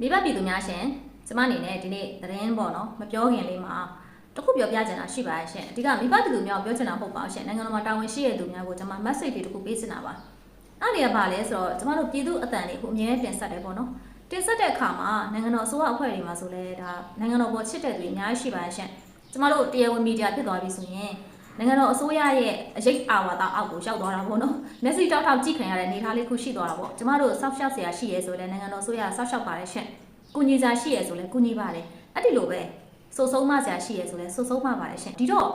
မိဘပြည်သူများရှင်ကျမအနေနဲ့ဒီနေ့သတင်းပေါ့နော်မပြောခင်လေးမှာတခုပြောပြချင်တာရှိပါရဲ့ရှင်အဓိကမိဘပြည်သူများကိုပြောချင်တာမဟုတ်ပါဘူးရှင်နိုင်ငံတော်မှာတာဝန်ရှိတဲ့သူများကိုကျွန်မ message တွေတခုပေးချင်တာပါအဲ့ဒီကဘာလဲဆိုတော့ကျမတို့ပြည်သူအတန်တွေကိုအမြဲတင်ဆက်တယ်ပေါ့နော်တင်ဆက်တဲ့အခါမှာနိုင်ငံတော်အစိုးရအဖွဲ့တွေမှာဆိုလဲဒါနိုင်ငံတော်ပေါ်ချစ်တဲ့သူတွေအများကြီးရှိပါရဲ့ရှင်ကျမတို့တရားဝင်မီဒီယာဖြစ်သွားပြီဆိုရင် နိုင်ငံတော်အစိုးရရဲ့အရေးအာဝါဒအောက်ကိုရောက်သွားတာပေါ့နော်မျက်စိတောက်တောက်ကြည့်ခံရတဲ့အနေအထားလေးခုရှိသွားတာပေါ့ကျမတို့စောက်ရှောက်เสียရှိရဲဆိုလဲနိုင်ငံတော်အစိုးရစောက်ရှောက်ပါတယ်ရှင် ကုညီစာရှိရဲဆိုလဲကုညီပါတယ်အဲ့ဒီလိုပဲစုံဆုံးမဆရာရှိရဲဆိုလဲစုံဆုံးမပါတယ်ရှင်ဒီတော့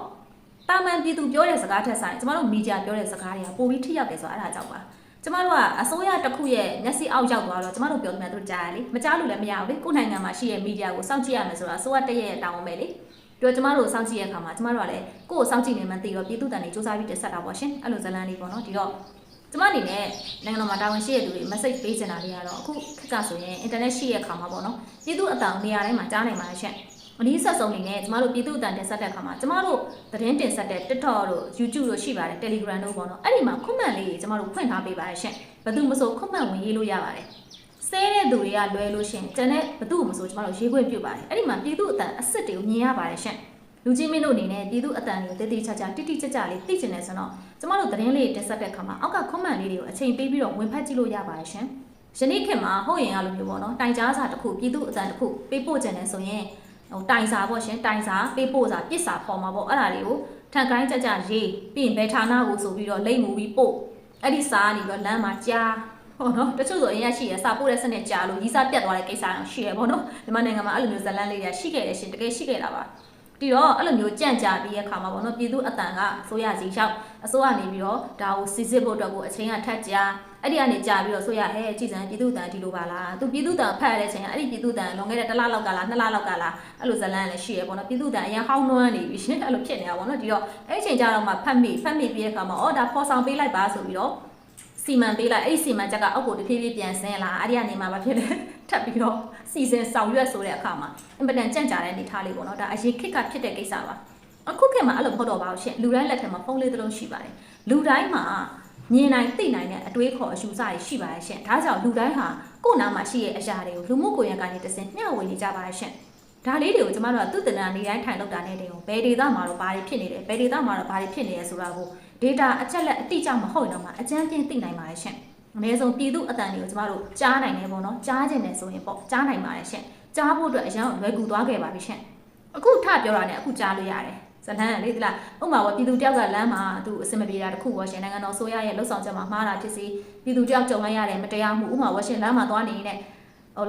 တာမန်ပြည်သူပြောတဲ့စကားထက်ဆိုင်ကျမတို့မီဒီယာပြောတဲ့စကားတွေကပိုပြီးထိရောက်တယ်ဆိုတာအဲ့ဒါကြောင့်ပါကျမတို့ကအစိုးရတစ်ခုရဲ့မျက်စိအောက်ရောက်သွားတော့ကျမတို့ပြောတယ်သူကြားရလေမကြားလို့လည်းမရဘူးလေကိုယ်နိုင်ငံမှာရှိတဲ့မီဒီယာကိုစောင့်ကြည့်ရမယ်ဆိုတာအစိုးရတည့်ရဲ့တောင်းပဲလေ ပြီးတော့ကျမတို့ကိုစောင့်ကြည့်ရတဲ့အခါမှာကျမတို့ကလည်းကိုယ့်ကိုစောင့်ကြည့်နေမှသိတော့ပြည်သူတန်တွေစူးစမ်းပြီးတက်ဆက်တာပေါ့ရှင်အဲ့လိုဇလန်းလေးပေါ့နော်ဒီတော့ကျမအနေနဲ့နိုင်ငံတော်မှာတာဝန်ရှိတဲ့သူတွေ message ပေးချင်တာတွေကတော့အခုခက်ကဆိုရင် internet ရှိတဲ့အခါမှာပေါ့နော်ပြည်သူအတန်နေရာတိုင်းမှာကြားနိုင်ပါရဲ့ရှင်အနည်းဆက်ဆုံးနေနဲ့ကျမတို့ပြည်သူအတန်တင်ဆက်တဲ့အခါမှာကျမတို့သတင်းတင်ဆက်တဲ့ TikTok တို့ YouTube တို့ရှိပါတယ် Telegram တို့ပေါ့နော်အဲ့ဒီမှာ comment လေးတွေကျမတို့ဖွင့်ထားပေးပါရဲ့ရှင်ဘယ်သူမဆို comment ဝင်ရေးလို့ရပါတယ် ဆဲတဲ့သူတွေကလွဲလို့ရှင်ကျန်တဲ့ဘသူမဆိုကျမတို့ရေးခွင့်ပြုပါတယ်အဲ့ဒီမှာပြည်သူအတန်အစ်စ်တွေကိုမြင်ရပါတယ်ရှင်လူကြီးမင်းတို့အနေနဲ့ပြည်သူအတန်တွေကိုတည်တည်ချာချာတိတိကျကျလေးသိချင်တယ်ဆိုတော့ကျမတို့သတင်းလေးတင်ဆက်တဲ့အခါမှာအောက်က comment လေးတွေကိုအချိန်ပေးပြီးတော့ဝင်ဖတ်ကြည့်လို့ရပါတယ်ရှင်ယနေ့ခေတ်မှာဟုတ်ရင်ရလိုမျိုးပေါ့နော်တိုင်ကြားစာတစ်ခုပြည်သူအတန်တစ်ခုပေးပို့ကြတယ်ဆိုရင်ဟိုတိုင်စာပေါ့ရှင်တိုင်စာပေးပို့စာပြစ်စာပေါ်မှာပေါ့အဲ့ဒါတွေကိုထန်ကိုင်းကြကြရေးပြီးရင်ဘယ်ဌာနကိုဆိုပြီးတော့လိမ့်မူပြီးပို့အဲ့ဒီစာကနေပြီးတော့လမ်းမှာကြား ဟုတ်နော်တချို့ဆိုအရင်ရရှိရစာပို့တဲ့စနစ်ကြားလို့ရီးစားပြတ်သွားတဲ့ကိစ္စတော့ရှိရပေါ့နော်မြန်မာနိုင်ငံမှာအဲ့လိုမျိုးဇလန်းလေးတွေရှိခဲ့တယ်ရှင်တကယ်ရှိခဲ့တာပါဒီတော့အဲ့လိုမျိုးကြန့်ကြာပြီးတဲ့ခါမှာပေါ့နော်ပြည်သူအတန်ကဆိုရစီရောက်အစိုးရနေပြီးတော့ဒါကိုစစ်စစ်ဖို့အတွက်ကိုအချိန်ကထက်ကြာအဲ့ဒီကနေကြာပြီးတော့ဆိုရဟဲကြည်စံပြည်သူတန်ဒီလိုပါလားသူပြည်သူတန်ဖတ်ရတဲ့အချိန်ကအဲ့ဒီပြည်သူတန်လွန်ခဲ့တဲ့တစ်လလောက်ကလားနှစ်လလောက်ကလားအဲ့လိုဇလန်းလည်းရှိရပေါ့နော်ပြည်သူတန်အရင်ဟောင်းနှွမ်းနေပြီရှင်အဲ့လိုဖြစ်နေတာပေါ့နော်ဒီတော့အဲ့ဒီအချိန်ကြာတော့မှဖတ်မိဖတ်မိပြီးတဲ့ခါမှာအော်ဒါဖော်ဆောင်ပေးလိုက်ပါဆိုပြီးတော့ စီမံပေးလိုက်အဲ့ဒီစီမံချက်ကအောက်ကိုတဖြည်းဖြည်းပြန်ဆင်းလာအဲ့ဒီကနေမှဘာဖြစ်လဲထပ်ပြီးတော့စီစဉ်ဆောင်ရွက်ဆိုတဲ့အခါမှာအင်ပတန်ကြန့်ကြာတဲ့အနေထားလေးပေါ့နော်ဒါအရင်ခစ်ကဖြစ်တဲ့ကိစ္စပါအခုခေတ်မှာအဲ့လိုမဟုတ်တော့ပါဘူးရှင်လူတိုင်းလက်ထက်မှာဖုန်းလေးတစ်လုံးရှိပါတယ်လူတိုင်းမှာမြင်နိုင်သိနိုင်တဲ့အတွေးခေါ်အယူဆတွေရှိပါရဲ့ရှင်ဒါကြောင့်လူတိုင်းဟာကိုယ့်နားမှာရှိတဲ့အရာတွေကိုလူမှုကွန်ရက်ကနေတစ်ဆင့်မျှဝေနေကြပါရဲ့ရှင် ဒါလေးတွေကိုကျမတို့ကသူ့တင်တာနေတိုင်းထိုင်လောက်တာနဲ့တင်ကိုဘယ်ဒေတာမှာတော့ဘာတွေဖြစ်နေတယ်ဘယ်ဒေတာမှာတော့ဘာတွေဖြစ်နေလဲဆိုတာကို data အချက်လက်အတိအကျမဟုတ်ရင်တော့မှအကျန်းပြင်းသိနိုင်ပါရဲ့ရှင်အနည်းဆုံးပြည်သူအတန်တွေကိုကျမတို့ကြားနိုင်တယ်ပေါ့နော်ကြားကျင်တယ်ဆိုရင်ပေါ့ကြားနိုင်ပါတယ်ရှင်ကြားဖို့အတွက်အရင်လွယ်ကူသွားခဲ့ပါပြီရှင်အခုထပြောတာနဲ့အခုကြားလို့ရတယ်ဇလန်းလေဒီလားဥပမာပေါ့ပြည်သူတယောက်ကလမ်းမှာသူအစင်မပြေတာတခုပေါ့ရှင်နိုင်ငံတော်ဆိုရရဲ့လှုပ်ဆောင်ချက်မှာမှားတာဖြစ်စီပြည်သူတယောက်ကြုံလိုက်ရတယ်မတရားမှုဥပမာပေါ့ရှင်လမ်းမှာသွားနေနေတဲ့ဟို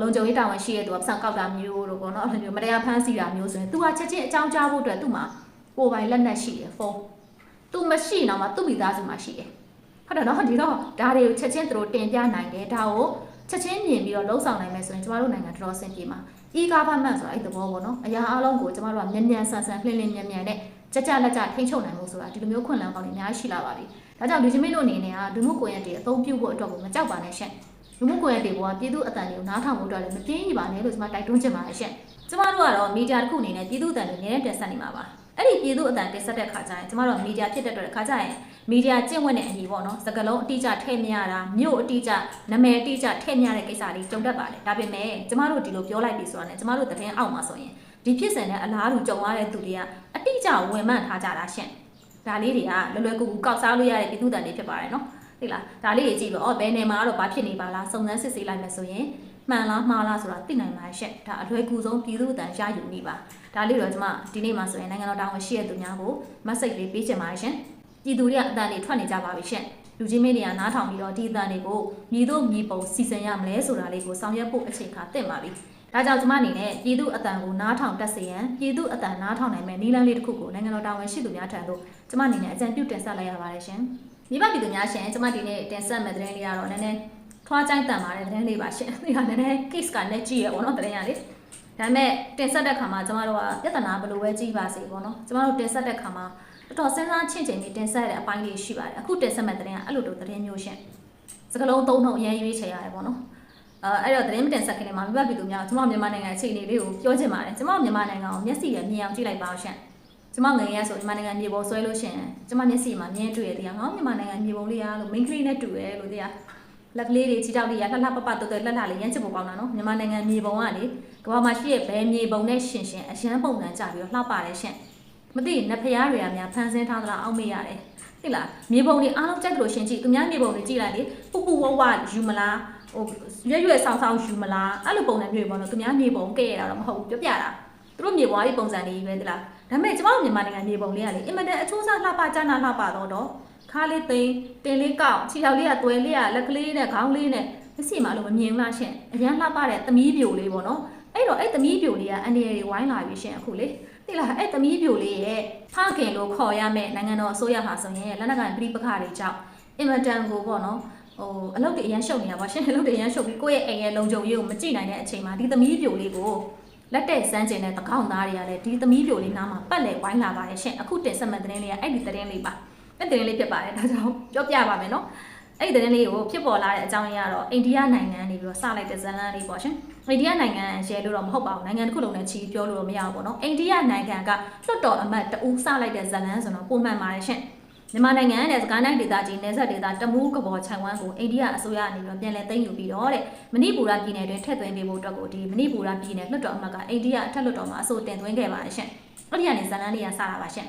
လုံခြုံရေးတာဝန်ရှိတဲ့သူကပတ်စံကောက်တာမျိုးတို့ပေါ့နော်အဲ့လိုမျိုးမတရားဖမ်းဆီးတာမျိုးဆိုရင်သူကချက်ချင်းအကြောင်းကြားဖို့အတွက်သူ့မှာပိုပိုင်လက်နက်ရှိတယ်ဖုန်းသူမရှိတော့မှသူ့မိသားစုမှာရှိတယ်ဟုတ်တယ်နော်ဒီတော့ဒါတွေကိုချက်ချင်းသူတို့တင်ပြနိုင်တယ်ဒါကိုချက်ချင်းမြင်ပြီးတော့လှုပ်ဆောင်နိုင်မယ်ဆိုရင်ကျမတို့နိုင်ငံတော်တော်ဆင်ပြေမှာ e-government ဆိုတာအဲ့သဘောပေါ့နော်အရာအလုံးကိုကျမတို့ကမြန်မြန်ဆန်ဆန်လှင်လှင်မြန်မြန်နဲ့ကြကြလက်ကြထိန်းချုပ်နိုင်မှုဆိုတာဒီလိုမျိုးခွင့်လန်းကောင်းနေအများကြီးရှိလာပါပြီဒါကြောင့်လူချင်းမင်းတို့အနေနဲ့ကလူမှုကွန်ရက်တွေအသုံးပြုဖို့အတွက်ကိုမကြောက်ပါနဲ့ရှင့် လူမှုကွန်ရက်တွေကပြည်သူအတန်တွေကိုနားထောင်ဖို့အတွက်လည်းမပြင်းကြီးပါနဲ့လို့ကျွန်မတိုက်တွန်းချင်ပါတယ်ရှင့်ကျမတို့ကတော့မီဒီယာတစ်ခုအနေနဲ့ပြည်သူအတန်တွေနည်းနည်းတင်ဆက်နေမှာပါအဲ့ဒီပြည်သူအတန်တင်ဆက်တဲ့ခါကျရင်ကျမတို့မီဒီယာဖြစ်တဲ့အတွက်ခါကျရင်မီဒီယာကျင့်ဝတ်တဲ့အညီပေါ့နော်စကလုံးအတိအကျထည့်မရတာမြို့အတိအကျနာမည်အတိအကျထည့်မရတဲ့ကိစ္စတွေကြုံတတ်ပါတယ်ဒါပေမဲ့ကျမတို့ဒီလိုပြောလိုက်ပြီဆိုတာနဲ့ကျမတို့သတင်းအောက်မှာဆိုရင်ဒီဖြစ်စဉ်နဲ့အလားတူကြုံရတဲ့သူတွေကအတိအကျဝင်မှန်ထားကြတာရှင့်ဒါလေးတွေကလွယ်လွယ်ကူကူကောက်စားလို့ရတဲ့ပြည်သူတန်တွေဖြစ်ပါတယ်နော် သိလားဒါလေးတွေကြည့်ပြီးတော့ဘယ်နေမှာတော့ဘာဖြစ်နေပါလားစုံစမ်းစစ်ဆေးလိုက်မယ်ဆိုရင်မှန်လားမှားလားဆိုတာသိနိုင်ပါရှင့်ဒါအလွယ်ကူဆုံးပြည်သူတန်ရယူနေပါဒါလေးတော့ကျွန်မဒီနေ့မှဆိုရင်နိုင်ငံတော်တာဝန်ရှိတဲ့သူများကို message လေးပေးချင်ပါတယ်ရှင်ပြည်သူတွေကအတန်တွေထွက်နေကြပါပြီရှင့်လူကြီးမင်းတွေကနားထောင်ပြီးတော့ဒီအတန်တွေကိုမြည်တို့မြည်ပုံစီစဉ်ရမလဲဆိုတာလေးကိုဆောင်ရွက်ဖို့အချိန်ခါသင့်ပါပြီဒါကြောင့်ကျွန်မအနေနဲ့ပြည်သူအတန်ကိုနားထောင်တက်စေရန်ပြည်သူအတန်နားထောင်နိုင်မဲ့နည်းလမ်းလေးတစ်ခုကိုနိုင်ငံတော်တာဝန်ရှိသူများထံသို့ကျွန်မအနေနဲ့အကြံပြုတင်ဆက်လိုက်ရပါတယ်ရှင် မိဘပြည်သူများရှင်ကျွန်မဒီနေ့တင်ဆက်မဲ့သတင်းလေးကတော့နည်းနည်းထွားကြိုက်တန်ပါတယ်သတင်းလေးပါရှင်ဒီကနည်းနည်း case ကလည်းကြည့်ရပေါ့နော်သတင်းရလေးဒါပေမဲ့တင်ဆက်တဲ့ခါမှာကျမတို့ကပြဿနာဘယ်လိုပဲကြည့်ပါစေပေါ့နော်ကျမတို့တင်ဆက်တဲ့ခါမှာတော်တော်စဉ်းစားချင့်ချိန်ပြီးတင်ဆက်တဲ့အပိုင်းလေးရှိပါတယ်အခုတင်ဆက်မဲ့သတင်းကအဲ့လိုတို့သတင်းမျိုးရှင်စကလုံးသုံးထုံအရင်ရွေးချယ်ရတယ်ပေါ့နော်အဲအဲ့တော့သတင်းမတင်ဆက်ခင်လေးမှာမိဘပြည်သူများကျမမြန်မာနိုင်ငံအခြေအနေလေးကိုပြောချင်ပါတယ်ကျမမြန်မာနိုင်ငံကိုမျက်စိရမြင်အောင်ကြည့်လိုက်ပါအောင်ရှင် ကျမငယ်ရဆိုမြန်မာနိုင်ငံမြေပုံဆွဲလို့ရှင်ကျမမျက်စိမှာမြင်တွေ့ရတဲ့ငါမြန်မာနိုင်ငံမြေပုံလေးရလို့ main ကလေးနဲ့တူတယ်လို့တရားလက်ကလေးတွေချီတောက်လေးရလှလှပပတော်တော်လှလှလေးရမ်းချစ်ဖို့ကောင်းတာနော်မြန်မာနိုင်ငံမြေပုံကလေကမ္ဘာမှာရှိတဲ့ဘယ်မြေပုံနဲ့ရှင်ရှင်အရန်ပုံစံကြပြီးတော့လှပတယ်ရှင်မသိနဖရားတွေကများဖန်ဆင်းထားသလားအောက်မေ့ရတယ်သိလားမြေပုံတွေအားလုံးကြိုက်လို့ရှင်ကြည့်သူများမြေပုံတွေကြည့်လိုက်လေပူပူဝဝယူမလားဟိုရွက်ရွက်ဆောင်းဆောင်းယူမလားအဲ့လိုပုံစံမျိုးတွေပေါ့နော်သူများမြေပုံကဲ့ရတာတော့မဟုတ်ဘူးပြောပြတာသူတို့မြေပုံကြီးပုံစံတွေပဲသိလား ဒါပေမဲ့ကျမတို့မြန်မာနိုင်ငံမြေပုံလေးကလေအင်မတန်အချိုးစားလှပကြနာလှပတော့တော့ခါလေးသိမ်းတင်လေးကောက်ခြေထောက်လေးကတွဲလေးကလက်ကလေးနဲ့ခေါင်းလေးနဲ့မျက်စိမှာလို့မမြင်ဘူးလားရှင်အရန်လှပတဲ့သမီးပြိုလေးပေါ့နော်အဲ့တော့အဲ့သမီးပြိုလေးကအန်ဒီရယ်တွေဝိုင်းလာပြီရှင်အခုလေသိလားအဲ့သမီးပြိုလေးရဲ့ဖခင်လို့ခေါ်ရမယ်နိုင်ငံတော်အစိုးရဟာဆိုရင်လက်နက်ကန်ပြိပခါတွေကြောင့်အင်မတန်ကိုပေါ့နော်ဟိုအလုပ်တွေအရန်ရှုပ်နေတာပါရှင်အလုပ်တွေအရန်ရှုပ်ပြီးကိုယ့်ရဲ့အိမ်ရဲ့လုံခြုံရေးကိုမကြည့်နိုင်တဲ့အချိန်မှာဒီသမီးပြိုလေးကို လက်တဲ့စမ်းကျင်တဲ့တကောင်းသားတွေကလည်းဒီသမီးပြိုလေးနားမှာပတ်လေဝိုင်းလာပါတယ်ရှင်အခုတင်ဆက်မဲ့သတင်းလေးကအဲ့ဒီသတင်းလေးပါအဲ့ဒီသတင်းလေးဖြစ်ပါတယ်ဒါကြောင့်ပြောပြပါမယ်နော်အဲ့ဒီသတင်းလေးကိုဖြစ်ပေါ်လာတဲ့အကြောင်းရင်းကတော့အိန္ဒိယနိုင်ငံနေပြီးတော့စလိုက်တဲ့ဇလန်လေးပေါ့ရှင်အိန္ဒိယနိုင်ငံရဲလို့တော့မဟုတ်ပါဘူးနိုင်ငံတစ်ခုလုံးနဲ့ချီပြောလို့တော့မရဘူးပေါ့နော်အိန္ဒိယနိုင်ငံကလွတ်တော်အမတ်တဦးစလိုက်တဲ့ဇလန်ဆိုတော့ပုံမှန်ပါတယ်ရှင် မြန်မာနိုင်ငံနဲ့စကိုင်းတိုင်းဒေသကြီးနယ်စပ်ဒေသတမူးကဘော်ခြံဝန်းကိုအိန္ဒိယအစိုးရအနေနဲ့ပြန်လည်သိမ်းယူပြီးတော့တဲ့မဏိပူရပြည်နယ်တွင်ထည့်သွင်းပေးဖို့အတွက်ကိုဒီမဏိပူရပြည်နယ်လွတ်တော်အမတ်ကအိန္ဒိယအထက်လွတ်တော်မှာအဆိုတင်သွင်းခဲ့ပါတယ်ရှင်အဲ့ဒီကနေဇလန်လေးကစတာပါရှင်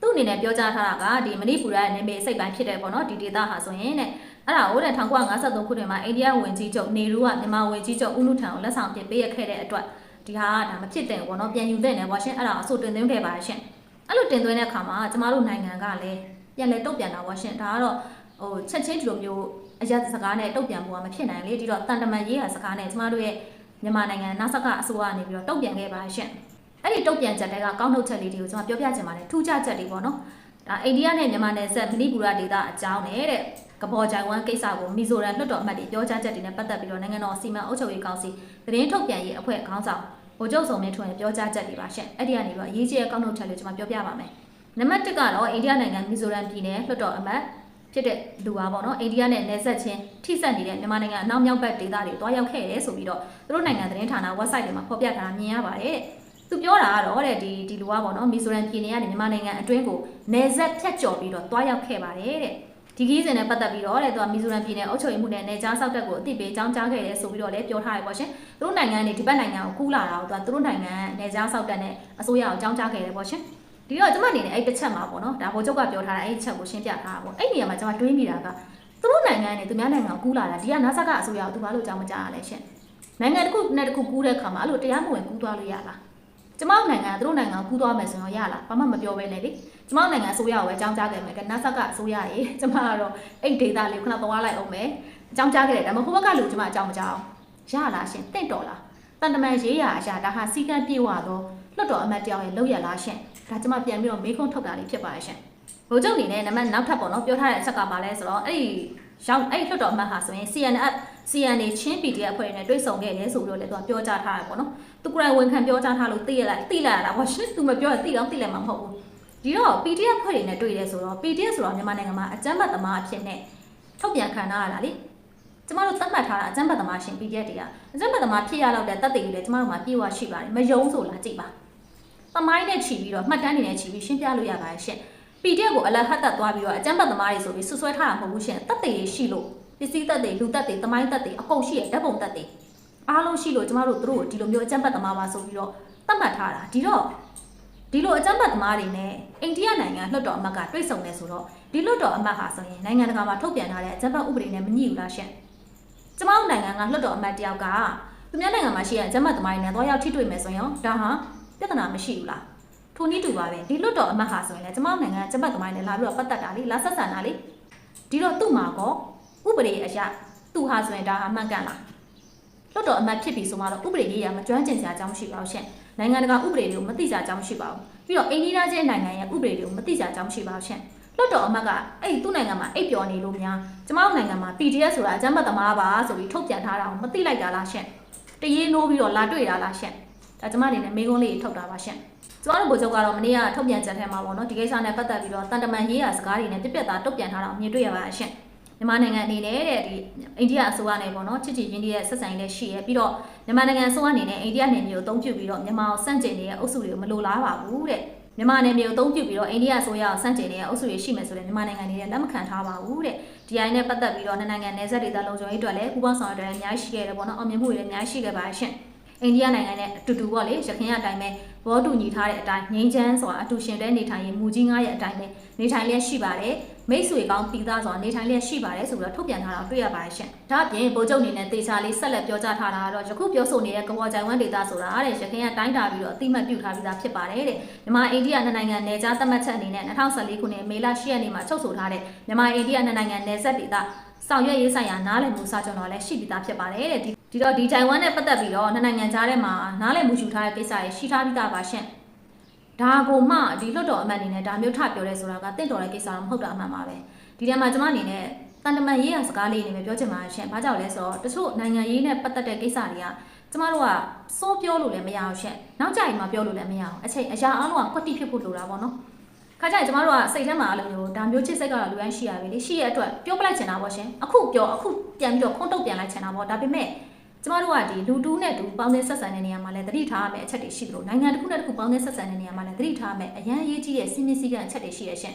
သူ့အနေနဲ့ပြောကြားထားတာကဒီမဏိပူရရဲ့နေမေစိတ်ပိုင်းဖြစ်တယ်ပေါ့နော်ဒီဒေသဟာဆိုရင်တဲ့အဲ့ဒါကိုတဲ့1953ခုနှစ်မှာအိန္ဒိယဝင်ကြီးချုပ်နေရူကမြန်မာဝင်ကြီးချုပ်ဦးနုထံကိုလက်ဆောင်တင်ပေးရခဲ့တဲ့အတွက်ဒီဟာကဒါမဖြစ်တဲ့ပေါ့နော်ပြန်ယူတဲ့နယ်ပေါ့ရှင်အဲ့ဒါအဆိုတင်သွင်းခဲ့ပါရှင်အဲ့လိုတင်သွင်းတဲ့အခါမှာကျမတို့နိုင်ငံကလည်း ပြန်လဲတုတ်ပြန်တာပေါ့ရှင်ဒါကတော့ဟိုချက်ချင်းဒီလိုမျိုးအရက်စကားနဲ့တုတ်ပြန်ဖို့ကမဖြစ်နိုင်လေဒီတော့တန်တမန်ရေးရာစကားနဲ့ကျမတို့ရဲ့မြန်မာနိုင်ငံနာဆကအစိုးရကနေပြီးတော့တုတ်ပြန်ခဲ့ပါရှင်အဲ့ဒီတုတ်ပြန်ချက်တွေကကောင်းထုတ်ချက်လေးတွေကိုကျွန်မပြောပြချင်ပါတယ်ထူးခြားချက်တွေပေါ့နော်ဒါအိန္ဒိယနဲ့မြန်မာနယ်စပ်မဏိပူရဒေသအကြောင်းနဲ့တဲ့ကဘော်ဂျိုင်ဝမ်ကိစ္စကိုမီဇိုရမ်လွှတ်တော်အမတ်တွေပြောကြားချက်တွေနဲ့ပတ်သက်ပြီးတော့နိုင်ငံတော်စီမံအုပ်ချုပ်ရေးကောင်စီသတင်းထုတ်ပြန်ရေးအဖွဲ့ခေါင်းဆောင်ဗိုလ်ချုပ်စုံမင်းထွန်းရဲ့ပြောကြားချက်တွေပါရှင့်အဲ့ဒီကနေပြီးတော့အရေးကြီးတဲ့ကောင်းထုတ်ချက်လေးကျွန်မပြောပြပါမယ် နံပါတ်1ကတော့အိန္ဒိယနိုင်ငံမီဇိုရမ်ပြည်နယ်လွှတ်တော်အမတ်ဖြစ်တဲ့လူပါပေါ့နော်အိန္ဒိယနဲ့နယ်စပ်ချင်းထိစပ်နေတဲ့မြန်မာနိုင်ငံအနောက်မြောက်ဘက်ဒေသတွေတွားရောက်ခဲ့တယ်ဆိုပြီးတော့သူတို့နိုင်ငံသတင်းဌာန website တွေမှာဖော်ပြထားတာမြင်ရပါတယ်တဲ့သူပြောတာကတော့တဲ့ဒီဒီလူကပေါ့နော်မီဇိုရမ်ပြည်နယ်ကနေမြန်မာနိုင်ငံအတွင်းကိုနယ်စပ်ဖြတ်ကျော်ပြီးတော့တွားရောက်ခဲ့ပါတယ်တဲ့ဒီကြီးစဉ်နဲ့ပတ်သက်ပြီးတော့တဲ့သူကမီဇိုရမ်ပြည်နယ်အုပ်ချုပ်ရေးမှုနဲ့နယ်ကြားဆောက်တက်ကိုအသိပေးအကြောင်းကြားခဲ့တယ်ဆိုပြီးတော့လည်းပြောထားရပေါ့ရှင်သူတို့နိုင်ငံနေဒီဘက်နိုင်ငံကိုကူးလာတာကိုသူကသူတို့နိုင်ငံနယ်ကြားဆောက်တက်နဲ့အစိုးရကိုအကြောင်းကြားခဲ့တယ်ပေါ့ရှင် ဒီတော့ကျမအနေနဲ့အဲ့တစ်ချက်မှာပေါ့နော်ဒါဘိုလ်ချုပ်ကပြောထားတာအဲ့ဒီချက်ကိုရှင်းပြထားတာပေါ့အဲ့ဒီနေရာမှာကျမတွေးမိတာကသူတို့နိုင်ငံနဲ့သူများနိုင်ငံကိုကူးလာတာဒီကနာဆာကအစိုးရကိုသူဘာလို့အကြောင်းမကြားရလဲရှင်နိုင်ငံတစ်ခုနဲ့တစ်ခုကူးတဲ့အခါမှာအဲ့လိုတရားမဝင်ကူးသွားလို့ရလားကျမတို့နိုင်ငံကသူတို့နိုင်ငံကိုကူးသွားမယ်ဆိုတော့ရလားဘာမှမပြောဘဲနဲ့လေကျမတို့နိုင်ငံအစိုးရကိုပဲအကြောင်းကြားခဲ့မယ်ကနာဆာကအစိုးရရေကျမကတော့အဲ့ဒေတာလေးကိုခဏသွားလိုက်အောင်မယ်အကြောင်းကြားခဲ့တယ်ဒါပေမဲ့ဟိုဘက်ကလူကျမအကြောင်းမကြားအောင်ရလားရှင်တင့်တော်လားတန်တမန်ရေးရာအရာဒါဟာစီကံပြေဝတော့ လွတ်တော်အမတ်တယောက်ရဲ့လောက်ရလားရှင်ဒါကျမပြန်ပြီးတော့မေးခွန်းထုတ်တာလေးဖြစ်ပါရဲ့ရှင်ဘိုလ်ချုပ်အနေနဲ့နံပါတ်နောက်ထပ်ပေါ့နော်ပြောထားတဲ့အချက်ကပါလဲဆိုတော့အဲ့ဒီရောက်အဲ့ဒီလွတ်တော်အမတ်ဟာဆိုရင် CNF CNA ချင်း PDF အဖွဲ့နဲ့တွေ့ဆုံခဲ့တယ်ဆိုပြီးတော့လည်းသူကပြောကြားထားတယ်ပေါ့နော်သူကိုယ်တိုင်ဝန်ခံပြောကြားထားလို့သိရလိုက်သိလိုက်ရတာပေါ့ရှင်သူမပြောရင်သိတော့သိလိုက်မှာမဟုတ်ဘူးဒီတော့ PDF ဖွဲ့တွေနဲ့တွေ့ရဲဆိုတော့ PDF ဆိုတော့မြန်မာနိုင်ငံမှာအကြမ်းဖက်သမားအဖြစ်နဲ့ထုတ်ပြန်ခံထားရတာလေကျမတို့သတ်မှတ်ထားတာအကြမ်းဖက်သမားရှင် PDF တွေကအကြမ်းဖက်သမားဖြစ်ရတော့တဲ့တပ်တွေလည်းကျမတို့မှာပြေဝရှိပါတယ်မယုံဆိုလားကြည့်ပါ သမိုင်းနဲ့ခြီးပြီးတော့မှတ်တမ်းတွေနဲ့ခြီးပြီးရှင်းပြလို့ရပါတယ်ရှင် PDF ကိုအလဟတ်တက်သွားပြီးတော့အကြမ်းဖက်သမားတွေဆိုပြီးဆွဆွဲထားတာမဟုတ်ဘူးရှင်တပ်တွေရှိလို့ပစ္စည်းတပ်တွေလူတပ်တွေသမိုင်းတပ်တွေအကုန်ရှိရဓာတ်ပုံတပ်တွေအားလုံးရှိလို့ကျမတို့တို့ကိုဒီလိုမျိုးအကြမ်းဖက်သမားပါဆိုပြီးတော့သတ်မှတ်ထားတာဒီတော့ဒီလိုအကြမ်းဖက်သမားတွေနဲ့အိန္ဒိယနိုင်ငံလွှတ်တော်အမတ်ကတွေ့ဆုံနေဆိုတော့ဒီလွှတ်တော်အမတ်ဟာဆိုရင်နိုင်ငံတကာမှာထုတ်ပြန်ထားတဲ့အကြမ်းဖက်ဥပဒေနဲ့မညှိဘူးလားရှင့်ကျမတို့နိုင်ငံကလွှတ်တော်အမတ်တယောက်ကသူများနိုင်ငံမှာရှိတဲ့အကြမ်းဖက်သမားတွေနဲ့တော့ရောက်ထိတွေ့မယ်ဆိုရင်ဒါဟာ ပြဿနာမရှိဘူးလားထိုနည်းတူပါပဲဒီလွှတ်တော်အမတ်ဟာဆိုရင်လည်းကျမတို့နိုင်ငံကကျမတ်သမိုင်းနဲ့လာပြီးတော့ပတ်သက်တာလေလာဆက်ဆံတာလေဒီတော့သူ့မှာကောဥပဒေအရသူဟာဆိုရင်ဒါဟာမှန်ကန်လားလွတ်တော်အမတ်ဖြစ်ပြီဆိုမှတော့ဥပဒေရေးရမကျွမ်းကျင်စရာအကြောင်းမရှိပါဘူးရှင်။နိုင်ငံတကာဥပဒေတွေကိုမသိကြအကြောင်းမရှိပါဘူး။ပြီးတော့အိန္ဒိယချင်းနိုင်ငံရဲ့ဥပဒေတွေကိုမသိကြအကြောင်းမရှိပါဘူးရှင်။လွတ်တော်အမတ်ကအဲ့ဒီသူ့နိုင်ငံမှာအိပ်ပျော်နေလို့များကျမတို့နိုင်ငံမှာ PDF ဆိုတာအကြမ်းဖက်သမားပါဆိုပြီးထုတ်ပြန်ထားတာကိုမသိလိုက်တာလားရှင်။တရေနိုးပြီးတော့လာတွေ့တာလားရှင်။ ဒါကျမအနေနဲ့မေးခွန်းလေးထုတ်တာပါရှင်။ကျမတို့ဗိုလ်ချုပ်ကတော့မနေ့ကထုတ်ပြန်ချက်ထဲမှာပေါ့နော်ဒီကိစ္စနဲ့ပတ်သက်ပြီးတော့တန်တမန်ရေးရာစကားတွေနဲ့ပြက်ပြက်သားတုတ်ပြန်ထားတာကိုမြင်တွေ့ရပါရှင်။မြန်မာနိုင်ငံအနေနဲ့တဲ့ဒီအိန္ဒိယအစိုးရနဲ့ပေါ့နော်ချစ်ချစ်ရင်းနှီးရဲ့ဆက်ဆံရေးလည်းရှိရပြီးတော့မြန်မာနိုင်ငံအစိုးရအနေနဲ့အိန္ဒိယနယ်မြေကိုအသုံးပြုပြီးတော့မြန်မာကိုစန့်ကျင်နေတဲ့အုပ်စုတွေကိုမလိုလားပါဘူးတဲ့မြန်မာနယ်မြေကိုအသုံးပြုပြီးတော့အိန္ဒိယဆိုရအောင်စန့်ကျင်နေတဲ့အုပ်စုတွေရှိမယ်ဆိုရင်မြန်မာနိုင်ငံနေနဲ့လက်မခံထားပါဘူးတဲ့ဒီအိုင်နဲ့ပတ်သက်ပြီးတော့နှစ်နိုင်ငံနယ်စပ်ဒေသလုံခြုံရေးအတွက်လည်းပူးပေါင်းဆောင်ရွက်တဲ့အများကြီးရှိခဲ့တယ်ပေါ့နော်အောင်မြင်မှုတွေလည်းအများကြီးရှိခဲ့ပါရှင် အိန္ဒိယနိုင်ငံနဲ့အတူတူပေါ့လေရခိုင်အတိုင်းပဲဘောတူညီထားတဲ့အတိုင်းငိမ့်ချမ်းစွာအတူရှင်တဲ့နေထိုင်ရေးမူကြီး9ရဲ့အတိုင်းပဲနေထိုင်လျက်ရှိပါတယ်မိတ်ဆွေကောင်းပြည်သားစွာနေထိုင်လျက်ရှိပါတယ်ဆိုပြီးတော့ထုတ်ပြန်ထားတာတွေ့ရပါတယ်ရှင်ဒါအပြင်ဗိုလ်ချုပ်အနေနဲ့တေချာလေးဆက်လက်ပြောကြားထားတာကတော့ယခုပြောဆိုနေတဲ့ကဘောကြိုင်ဝမ်ဒေတာဆိုတာတဲ့ရခိုင်ကတိုင်းတာပြီးတော့အတိမတ်ပြုထားပြီးသားဖြစ်ပါတယ်တဲ့မြန်မာအိန္ဒိယနှစ်နိုင်ငံနယ်ခြားသတ်မှတ်ချက်အနေနဲ့2014ခုနှစ်မေလ10ရက်နေ့မှာချုပ်ဆိုထားတဲ့မြန်မာအိန္ဒိယနှစ်နိုင်ငံနယ်စပ်ဒေသဆောင်ရွက်ရေးဆိုင်ရာနားလည်မှုစာချုပ်တော်လည်းရှိပြီးသားဖြစ်ပါတယ်တဲ့ဒီ ဒီတော့ဒီဂျိုင်ဝမ်နဲ့ပတ်သက်ပြီးတော့နှစ်နိုင်ငံကြားထဲမှာနားလည်မှုယူထားတဲ့ကိစ္စတွေရှိထားပြီးသားပါရှင်ဒါကိုမှဒီလွတ်တော်အမတ်အနေနဲ့ဒါမျိုးထပြောရဲဆိုတာကတင့်တော်တဲ့ကိစ္စတော့မဟုတ်တာအမှန်ပါပဲဒီထဲမှာကျွန်မအနေနဲ့တန်တမန်ရေးရစကားလေးအနေနဲ့ပြောချင်ပါရှင်ဘာကြောင့်လဲဆိုတော့တချို့နိုင်ငံရေးနဲ့ပတ်သက်တဲ့ကိစ္စတွေကကျမတို့ကစောပြောလို့လည်းမရအောင်ရှင်နောက်ကြရင်မှပြောလို့လည်းမရအောင်အချိန်အရာအားလုံးကကွက်တိဖြစ်ဖို့လိုတာပေါ့နော်ခါကြရင်ကျမတို့ကစိတ်ထဲမှာအဲ့လိုမျိုးဒါမျိုးချစ်စိတ်ကတော့လူတိုင်းရှိရပြီလေရှိရအတွက်ပြောပလိုက်ချင်တာပေါ့ရှင်အခုပြောအခုပြန်ပြီးတော့ခွန်းတုတ်ပြန်လိုက်ချင်တာပေါ့ဒါပေမဲ့ ကျမတို့ကဒီလူတူးနဲ့တူပေါင်းသင်းဆက်ဆံတဲ့နေရာမှာလည်းသတိထားရမယ့်အချက်တွေရှိသလိုနိုင်ငံတစ်ခုနဲ့တစ်ခုပေါင်းသင်းဆက်ဆံတဲ့နေရာမှာလည်းသတိထားရမယ့်အရန်အရေးကြီးတဲ့စီမင်းစည်းကမ်းအချက်တွေရှိရရှင်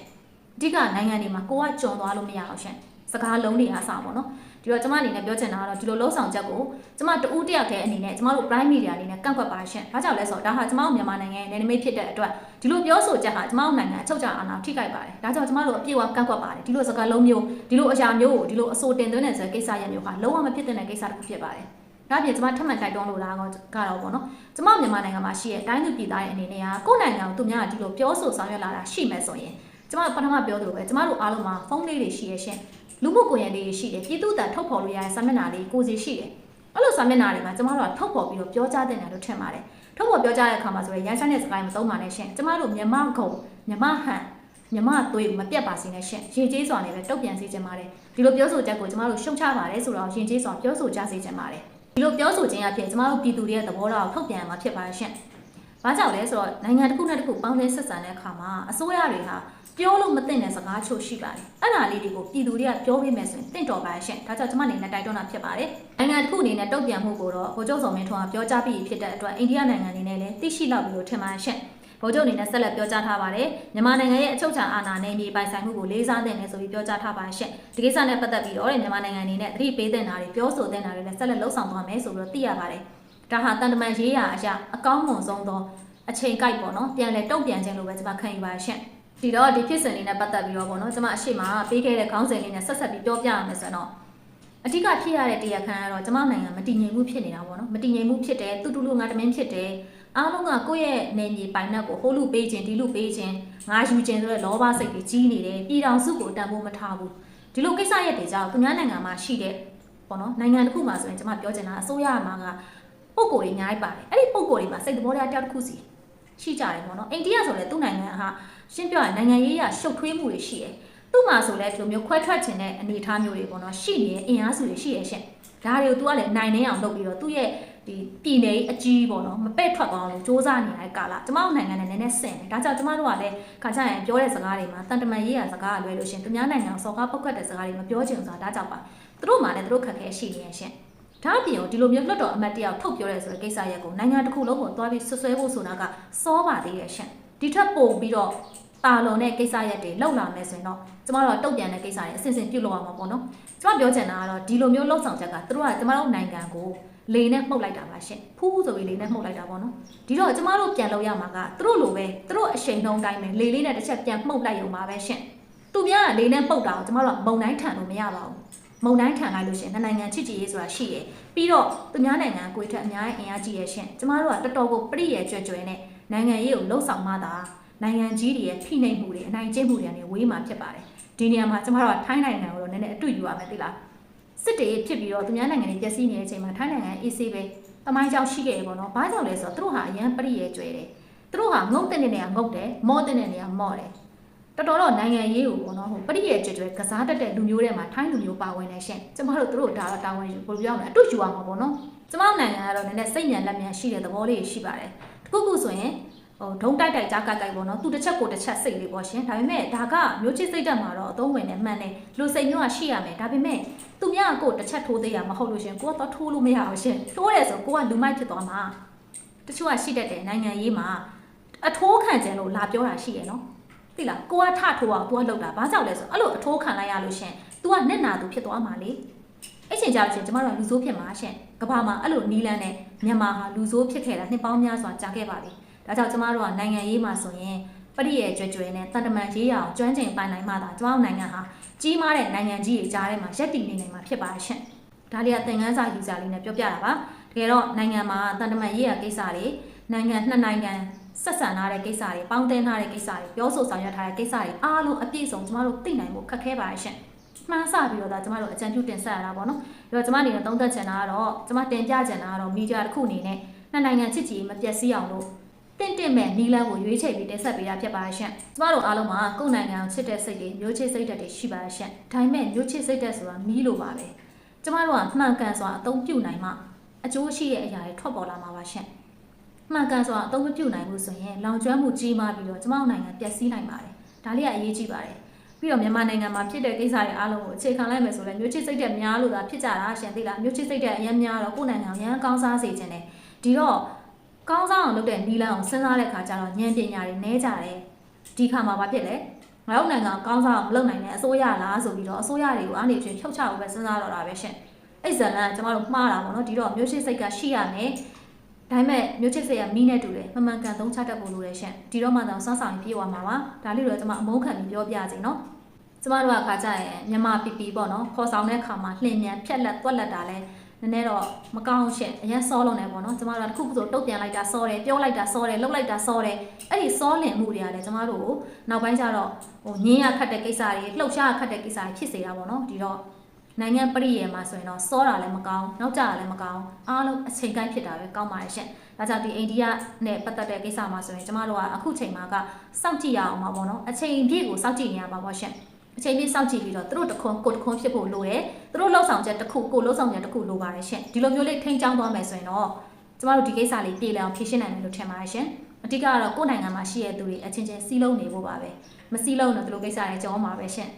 အဓိကနိုင်ငံတွေမှာကိုကကြုံသွားလို့မရအောင်ရှင်စကားလုံးတွေအားစားပေါ့နော်ဒီတော့ကျမအနေနဲ့ပြောချင်တာကတော့ဒီလိုလုံးဆောင်ချက်ကိုကျမတဦးတယောက်တည်းအနေနဲ့ကျမတို့ prime media အနေနဲ့ကန့်ကွက်ပါရှင်။ဘာကြောင့်လဲဆိုတော့ဒါဟာကျမတို့မြန်မာနိုင်ငံရဲ့နယ်နိမိတ်ဖြစ်တဲ့အတွက်ဒီလိုပြောဆိုချက်ဟာကျမတို့နိုင်ငံအချုပ်အခြာအာဏာထိခိုက်ပါတယ်။ဒါကြောင့်ကျမတို့အပြည့်အဝကန့်ကွက်ပါတယ်။ဒီလိုစကားလုံးမျိုးဒီလိုအရာမျိုးကိုဒီလိုအဆိုတင်သွင်းတဲ့ဆိုတဲ့ကိစ္စရပ်မျိုးဟာလုံးဝမဖြစ်တဲ့ကိစ္စတစ်ခုဖြစ်ပါတယ်။ ဒါပြင်ကျမထပ်မံတိုက်တွန်းလိုတာကတော့ပေါ့နော်။ကျမမြန်မာနိုင်ငံမှာရှိတဲ့တိုင်းသူပြည်သားရဲ့အနေနဲ့ကကိုယ့်နိုင်ငံကိုသူများကဒီလိုပြောဆိုဆောင်ရွက်လာတာရှိမယ်ဆိုရင်ကျမပထမပြောသလိုပဲကျမတို့အားလုံးမှာဖုန်းလေးတွေရှိရရှင်လူမှုကွန်ရက်လေးတွေရှိတယ်ပြည်သူ့တန်ထုတ်ဖော်လို့ရတဲ့စာမျက်နှာလေးကိုစီရှိတယ်အဲ့လိုစာမျက်နှာတွေမှာကျမတို့ကထုတ်ဖော်ပြီးတော့ပြောကြားတင်တယ်လို့ထင်ပါတယ်ထုတ်ဖော်ပြောကြားတဲ့အခါမှာဆိုရင်ရန်ဆိုင်တဲ့စကားမသုံးပါနဲ့ရှင်ကျမတို့မြမကုံမြမဟန်မြမသွေးမပြတ်ပါစေနဲ့ရှင်ရင်ကျေးစွာနဲ့ပဲတုတ်ပြန်စေချင်ပါတယ်ဒီလိုပြောဆိုချက်ကိုကျမတို့ရှုံချပါတယ်ဆိုတော့ရင်ကျေးစွာပြောဆိုကြစေချင်ပါတယ် ဒီလိုပြောဆိုခြင်းအဖြစ်ကျမတို့ပြည်သူတွေရဲ့သဘောထားကိုထုတ်ပြန်မှာဖြစ်ပါတယ်ရှင်။ဘာကြောင့်လဲဆိုတော့နိုင်ငံတစ်ခုနဲ့တစ်ခုပေါင်းသင်းဆက်ဆံတဲ့အခါမှာအစိုးရတွေဟာပြောလို့မသိတဲ့စကားချို့ရှိပါတယ်။အဲ့ဒါလေးတွေကိုပြည်သူတွေကပြောပေးမယ်ဆိုရင်တင့်တော်ပါရှင့်။ဒါကြောင့်ကျွန်မအနေနဲ့တိုက်တွန်းတာဖြစ်ပါတယ်။နိုင်ငံတစ်ခုအနေနဲ့တုံ့ပြန်မှုကိုတော့ဗိုလ်ချုပ်စော်မင်းထွန်းကပြောကြားပြီးဖြစ်တဲ့အတွက်အိန္ဒိယနိုင်ငံအနေနဲ့လည်းသိရှိလောက်ပြီးလို့ထင်ပါရှင့်။ ဗိုလ်ချုပ်အနေနဲ့ဆက်လက်ပြောကြားထားပါတယ်။မြန်မာနိုင်ငံရဲ့အချုပ်အခြာအာဏာနဲ့မြေပိုင်ဆိုင်မှုကိုလေးစားတဲ့နယ်ဆိုပြီးပြောကြားထားပါရှင့်။ဒီကိစ္စနဲ့ပတ်သက်ပြီးတော့မြန်မာနိုင်ငံအနေနဲ့သတိပေးတဲ့နာတွေပြောဆိုတဲ့နာတွေလည်းဆက်လက်လှုပ်ဆောင်သွားမယ်ဆိုပြီးတော့သိရပါတယ်။ဒါဟာတန်တမန်ရေးရာအရာအကောင်းမွန်ဆုံးသောအချိန်ကိုက်ပေါ့နော်ပြန်လဲတုံ့ပြန်ခြင်းလို့ပဲကျွန်မခံယူပါရှင့်။ဒီတော့ဒီဖြစ်စဉ်လေးနဲ့ပတ်သက်ပြီးတော့ပေါ့နော်ကျွန်မအရှိမပေးခဲ့တဲ့ခေါင်းစဉ်လေးနဲ့ဆက်ဆက်ပြီးပြောပြရမယ်ဆိုတော့အဓိကဖြစ်ရတဲ့တရားခံကတော့ကျွန်မနိုင်ငံမတည်ငြိမ်မှုဖြစ်နေတာပေါ့နော်မတည်ငြိမ်မှုဖြစ်တယ်တူတူလူငါတမင်းဖြစ်တယ် အားလုံးကကိုယ့်ရဲ့နေမြေပိုင်နက်ကိုဟိုးလူပေးခြင်းဒီလူပေးခြင်းငါယူခြင်းဆိုတဲ့လောဘစိတ်တွေကြီးနေတယ်ပြည်တော်စုကိုတန်ဖိုးမထားဘူးဒီလိုကိစ္စရက်တွေကြောင့်သူများနိုင်ငံမှာရှိတဲ့ပေါ့နော်နိုင်ငံတစ်ခုမှာဆိုရင်ကျွန်မပြောချင်တာအစိုးရမှာကပုံကိုယ်တွေအများကြီးပါတယ်အဲ့ဒီပုံကိုယ်တွေမှာစိတ်သဘောတရားတစ်ခုစီရှိကြတယ်ပေါ့နော်အိန္ဒိယဆိုလည်းသူ့နိုင်ငံဟာရှင်းပြရနိုင်ငံရေးရရှုပ်ထွေးမှုတွေရှိတယ်သူ့မှာဆိုလည်းဒီလိုမျိုးခွဲထွက်ခြင်းတဲ့အနေအထားမျိုးတွေပေါ့နော်ရှိနေတဲ့အင်အားစုတွေရှိရရှင့်ဒါတွေကို तू ကလည်းနိုင်နေအောင်လုပ်ပြီးတော့သူ့ရဲ့ ဒီပြည်နယ်အကြီးပေါ့နော်မပဲ့ထွက်သွားအောင်လို့စ조사နေတဲ့ကာလကျမတို့နိုင်ငံနဲ့နည်းနည်းဆင်တယ်ဒါကြောင့်ကျမတို့ကလည်းခါကြရင်ပြောတဲ့စကားတွေမှာတန်တမန်ရေးရစကားလွဲလို့ရှင်သူများနိုင်ငံစော်ကားပုတ်ခတ်တဲ့စကားတွေမပြောချင်ဆိုတာဒါကြောင့်ပါသူတို့မှလည်းသူတို့ခက်ခဲရှိနေရရှင်ဒါအပြင်ကိုဒီလိုမျိုးလွတ်တော်အမတ်တယောက်ထုတ်ပြောရဲဆိုတဲ့ကိစ္စရက်ကိုနိုင်ငံတစ်ခုလုံးကိုသွားပြီးဆွဆွဲဖို့ဆိုတာကစောပါသေးရဲ့ရှင်ဒီထက်ပိုပြီးတော့တာလွန်တဲ့ကိစ္စရက်တွေလောက်လာမယ်ဆိုရင်တော့ကျမတို့တုတ်ပြန်တဲ့ကိစ္စတွေအစစ်အစစ်ပြုတ်လို့ရမှာပေါ့နော်ကျမပြောချင်တာကတော့ဒီလိုမျိုးလှုပ်ဆောင်ချက်ကသူတို့ကကျမတို့နိုင်ငံကို လေနဲ့မှုတ်လိုက်တာပါရှင်ဖူးဖူးဆိုပြီးလေနဲ့မှုတ်လိုက်တာပေါ့နော်ဒီတော့ကျမတို့ပြန်လို့ရမှာကသူတို့လိုပဲသူတို့အချိန်နှုံးတိုင်းပဲလေလေးနဲ့တစ်ချက်ပြန်မှုတ်လိုက်ရုံပါပဲရှင်သူများကလေနဲ့ပုတ်တာကိုကျမတို့ကမုံတိုင်းထန်လို့မရပါဘူးမုံတိုင်းထန်လိုက်လို့ရှင်နှစ်နိုင်ငံချစ်ကြည်ရေးဆိုတာရှိတယ်ပြီးတော့သူများနိုင်ငံကိုထက်အများကြီးအင်အားကြီးရဲ့ရှင်ကျမတို့ကတော်တော်ကိုပြည့်ရဲ့ကြွကြွနဲ့နိုင်ငံရေးကိုလှုပ်ဆောင်မှသာနိုင်ငံကြီးတွေရဲ့ဖိနှိပ်မှုတွေအနိုင်ကျင့်မှုတွေကနေဝေးမှာဖြစ်ပါတယ်ဒီနေရာမှာကျမတို့ကထိုင်းနိုင်ငံကိုတော့နည်းနည်းအတွေ့ယူရမယ်သိလား စစ်တေဖြစ်ပြီးတော့သူများနိုင်ငံတွေပျက်စီးနေတဲ့အချိန်မှာထိုင်းနိုင်ငံအေးဆေးပဲတမိုင်းကြောင်ရှိခဲ့တယ်ပေါ့နော်ဘာကြောင့်လဲဆိုတော့သူတို့ဟာအရန်ပြည့်ရဲ့ကြွယ်တယ်သူတို့ဟာငုတ်တဲ့နေရာငုတ်တယ်မော့တဲ့နေရာမော့တယ်တော်တော်တော့နိုင်ငံရေးကိုပေါ့နော်ဟိုပရိရဲ့ကြွယ်ကြွယ်ကစားတတ်တဲ့လူမျိုးတွေမှာထိုင်းလူမျိုးပါဝင်နေရှင်ကျမတို့တို့ဒါတော့တာဝန်ယူဘယ်လိုပြောမလဲအတူယူရမှာပေါ့နော်ကျမတို့နိုင်ငံကတော့နည်းနည်းစိတ်ညံလက်မြန်ရှိတဲ့သဘောလေးရှိပါတယ်တခုခုဆိုရင် ဟိုဒုံတိုက်တိုက်ကြားကကိုက်ပေါ့နော်သူတစ်ချက်ကိုတစ်ချက်စိတ်လေးပေါ့ရှင်ဒါပေမဲ့ဒါကမျိုးချစ်စိတ်တက်မှာတော့အသုံးဝင်နေမှန်တယ်လူစိတ်မျိုးကရှိရမယ်ဒါပေမဲ့သူများကိုတစ်ချက်ထိုးသေးရမဟုတ်လို့ရှင်ကိုကတော့ထိုးလို့မရအောင်ရှင်ထိုးတယ်ဆိုကိုကလူမိုက်ဖြစ်သွားမှာတချို့ကရှိတတ်တယ်နိုင်ငံရေးမှာအထိုးခံကြလို့လာပြောတာရှိရနော်သိလားကိုကထထိုးအောင် तू ကလောက်တာဘာကြောင့်လဲဆိုအဲ့လိုအထိုးခံလိုက်ရလို့ရှင် तू ကနဲ့နာသူဖြစ်သွားမှာလေအဲ့ချိန်ကြောင့်ရှင်ကျမတို့ကလူဆိုးဖြစ်မှာရှင်ကဘာမှာအဲ့လိုနီးလန်းနဲ့မြန်မာဟာလူဆိုးဖြစ်ခဲ့တာနှစ်ပေါင်းများစွာကြာခဲ့ပါပြီ ဒါကြောင့်ကျမတို့ကနိုင်ငံရေးမှာဆိုရင်ပရိရဲ့ကြွယ်ကြွယ်နဲ့တန်တမန်ရေးရအောင်ကျွမ်းကျင်ပိုင်နိုင်မှသာကျမတို့နိုင်ငံဟာကြီးမားတဲ့နိုင်ငံကြီးတွေကြားထဲမှာရပ်တည်နေနိုင်မှာဖြစ်ပါရှင်ဒါလေးကသင်ခန်းစာယူစာလေးနဲ့ပြောပြတာပါတကယ်တော့နိုင်ငံမှာတန်တမန်ရေးရကိစ္စတွေနိုင်ငံနှစ်နိုင်ငံဆက်ဆံထားတဲ့ကိစ္စတွေပေါင်းတင်ထားတဲ့ကိစ္စတွေပြောဆိုဆောင်ရွက်ထားတဲ့ကိစ္စတွေအားလုံးအပြည့်စုံကျမတို့သိနိုင်ဖို့ခက်ခဲပါရှင်မှန်းဆပြီးတော့ဒါကျမတို့အကြံပြုတင်ဆက်ရတာပေါ့နော်။ဒါတော့ကျမအနေနဲ့သုံးသပ်ချင်တာကတော့ကျမတင်ပြချင်တာကတော့မီဒီယာတစ်ခုအနေနဲ့နှစ်နိုင်ငံချစ်ကြည်မပြတ်စည်းအောင်လို့ တင့်တင့်မဲ့နီလန်းကိုရွေးချယ်ပြီးတင်ဆက်ပေးတာဖြစ်ပါရှင်။ကျမတို့အားလုံးမှာကိုယ်နိုင်ငံကိုချစ်တဲ့စိတ်တွေမျိုးချစ်စိတ်ဓာတ်တွေရှိပါရှင်။ဒါပေမဲ့မျိုးချစ်စိတ်ဓာတ်ဆိုတာမီးလိုပါပဲ။ကျမတို့ကမှန်ကန်စွာအသုံးပြုနိုင်မှအကျိုးရှိတဲ့အရာတွေထွက်ပေါ်လာမှာပါရှင်။မှန်ကန်စွာအသုံးမပြုနိုင်ဘူးဆိုရင်လောင်ကျွမ်းမှုကြီးမားပြီးတော့ကျမတို့နိုင်ငံပျက်စီးနိုင်ပါတယ်။ဒါလေးကအရေးကြီးပါတယ်။ပြီးတော့မြန်မာနိုင်ငံမှာဖြစ်တဲ့ကိစ္စတွေအားလုံးကိုအခြေခံလိုက်မယ်ဆိုလည်းမျိုးချစ်စိတ်ဓာတ်များလို့သာဖြစ်ကြတာရှင်သိလားမျိုးချစ်စိတ်ဓာတ်အရင်များတော့ကိုယ်နိုင်ငံကိုရန်ကောင်းစားစေခြင်းနဲ့ဒီတော့ ကောင်းစားအောင်လုပ်တဲ့နီလန်းကိုစဉ်းစားတဲ့ခါကျတော့ဉာဏ်ပညာတွေနဲကြတယ်ဒီခါမှာဘာဖြစ်လဲငါတို့နိုင်ငံကောင်းစားအောင်မလုပ်နိုင်တဲ့အစိုးရလားဆိုပြီးတော့အစိုးရတွေကိုအားနေချင်းဖြုတ်ချဖို့ပဲစဉ်းစားတော့တာပဲရှင်အဲ့ဇလန်ကကျမတို့မှားတာပေါ့နော်ဒီတော့မျိုးချစ်စိတ်ကရှိရမယ်ဒါပေမဲ့မျိုးချစ်စိတ်ကမီးနဲ့တူတယ်မမှန်ကန်သုံးချတတ်ဖို့လိုတယ်ရှင်ဒီတော့မှတော့စောင့်ဆောင်ပြေးသွားမှာပါဒါလေးတော့ကျွန်မအမုန်းခံပြီးပြောပြစီနော်ကျမတို့ကခါကြရင်မြန်မာပီပီပေါ့နော်ခေါ်ဆောင်တဲ့ခါမှာလှင်မြန်ဖြက်လက်တွက်လက်တာလဲ နည်းနည်းတော့မကောင်းရှင့်အရင်စောလုံးနေပေါ့နော်ကျမတို့ကတစ်ခုခုဆိုတုတ်ပြန်လိုက်တာစောတယ်ပြောလိုက်တာစောတယ်လှုပ်လိုက်တာစောတယ်အဲ့ဒီစောလင်မှုတွေကလည်းကျမတို့ကိုနောက်ပိုင်းကျတော့ဟိုညင်းရခတ်တဲ့ကိစ္စတွေလှုပ်ရှားခတ်တဲ့ကိစ္စတွေဖြစ်စေတာပေါ့နော်ဒီတော့နိုင်ငံပရိယေမှာဆိုရင်တော့စောတာလည်းမကောင်းနောက်ကျတာလည်းမကောင်းအားလုံးအချိန်ကိုက်ဖြစ်တာပဲကောင်းပါတယ်ရှင့်ဒါကြောင့်ဒီအိန္ဒိယနဲ့ပတ်သက်တဲ့ကိစ္စမှာဆိုရင်ကျမတို့ကအခုချိန်မှာကစောင့်ကြည့်ရအောင်ပါပေါ့နော်အချိန်ပြည့်ကိုစောင့်ကြည့်နေရပါပေါ့ရှင့် အချိန်ပြည့်စောင့်ကြည့်ပြီးတော့သူတို့တခွန်းကိုတခွန်းဖြစ်ဖို့လိုတယ်သူတို့လှုပ်ဆောင်ချက်တစ်ခုကိုလှုပ်ဆောင်ချက်တစ်ခုလိုပါတယ်ရှင့်ဒီလိုမျိုးလေးထိန်းချောင်းသွားမယ်ဆိုရင်တော့ကျမတို့ဒီကိစ္စလေးပြည်လည်အောင်ဖြေရှင်းနိုင်မယ်လို့ထင်ပါတယ်ရှင်အဓိကကတော့ကိုယ့်နိုင်ငံမှာရှိတဲ့သူတွေအချင်းချင်းစီးလုံးနေဖို့ပါပဲမစီးလုံးတော့ဒီလိုကိစ္စတွေကြောင်းမှာပဲရှင့်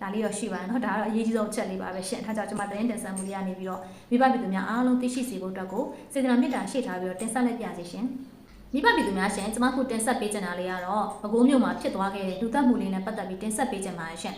ဒါလေးတော့ရှိပါတယ်เนาะဒါကတော့အရေးကြီးဆုံးချက်လေးပါပဲရှင့်အဲဒါကြောင့်ကျွန်မသတင်းတင်ဆက်မှုလေးကနေပြီးတော့မိဘပြည်သူများအားလုံးသိရှိစေဖို့အတွက်ကိုစေတနာမေတ္တာရှေ့ထားပြီးတော့တင်ဆက်လိုက်ပြစီရှင် မိဘပြည်သူများရှင်ကျွန်မခုတင်ဆက်ပေးချင်တာလေးကတော့ဘကိုးမြို့မှာဖြစ်သွားခဲ့တဲ့လူသက်မှုလေးနဲ့ပတ်သက်ပြီးတင်ဆက်ပေးချင်ပါတယ်ရှင်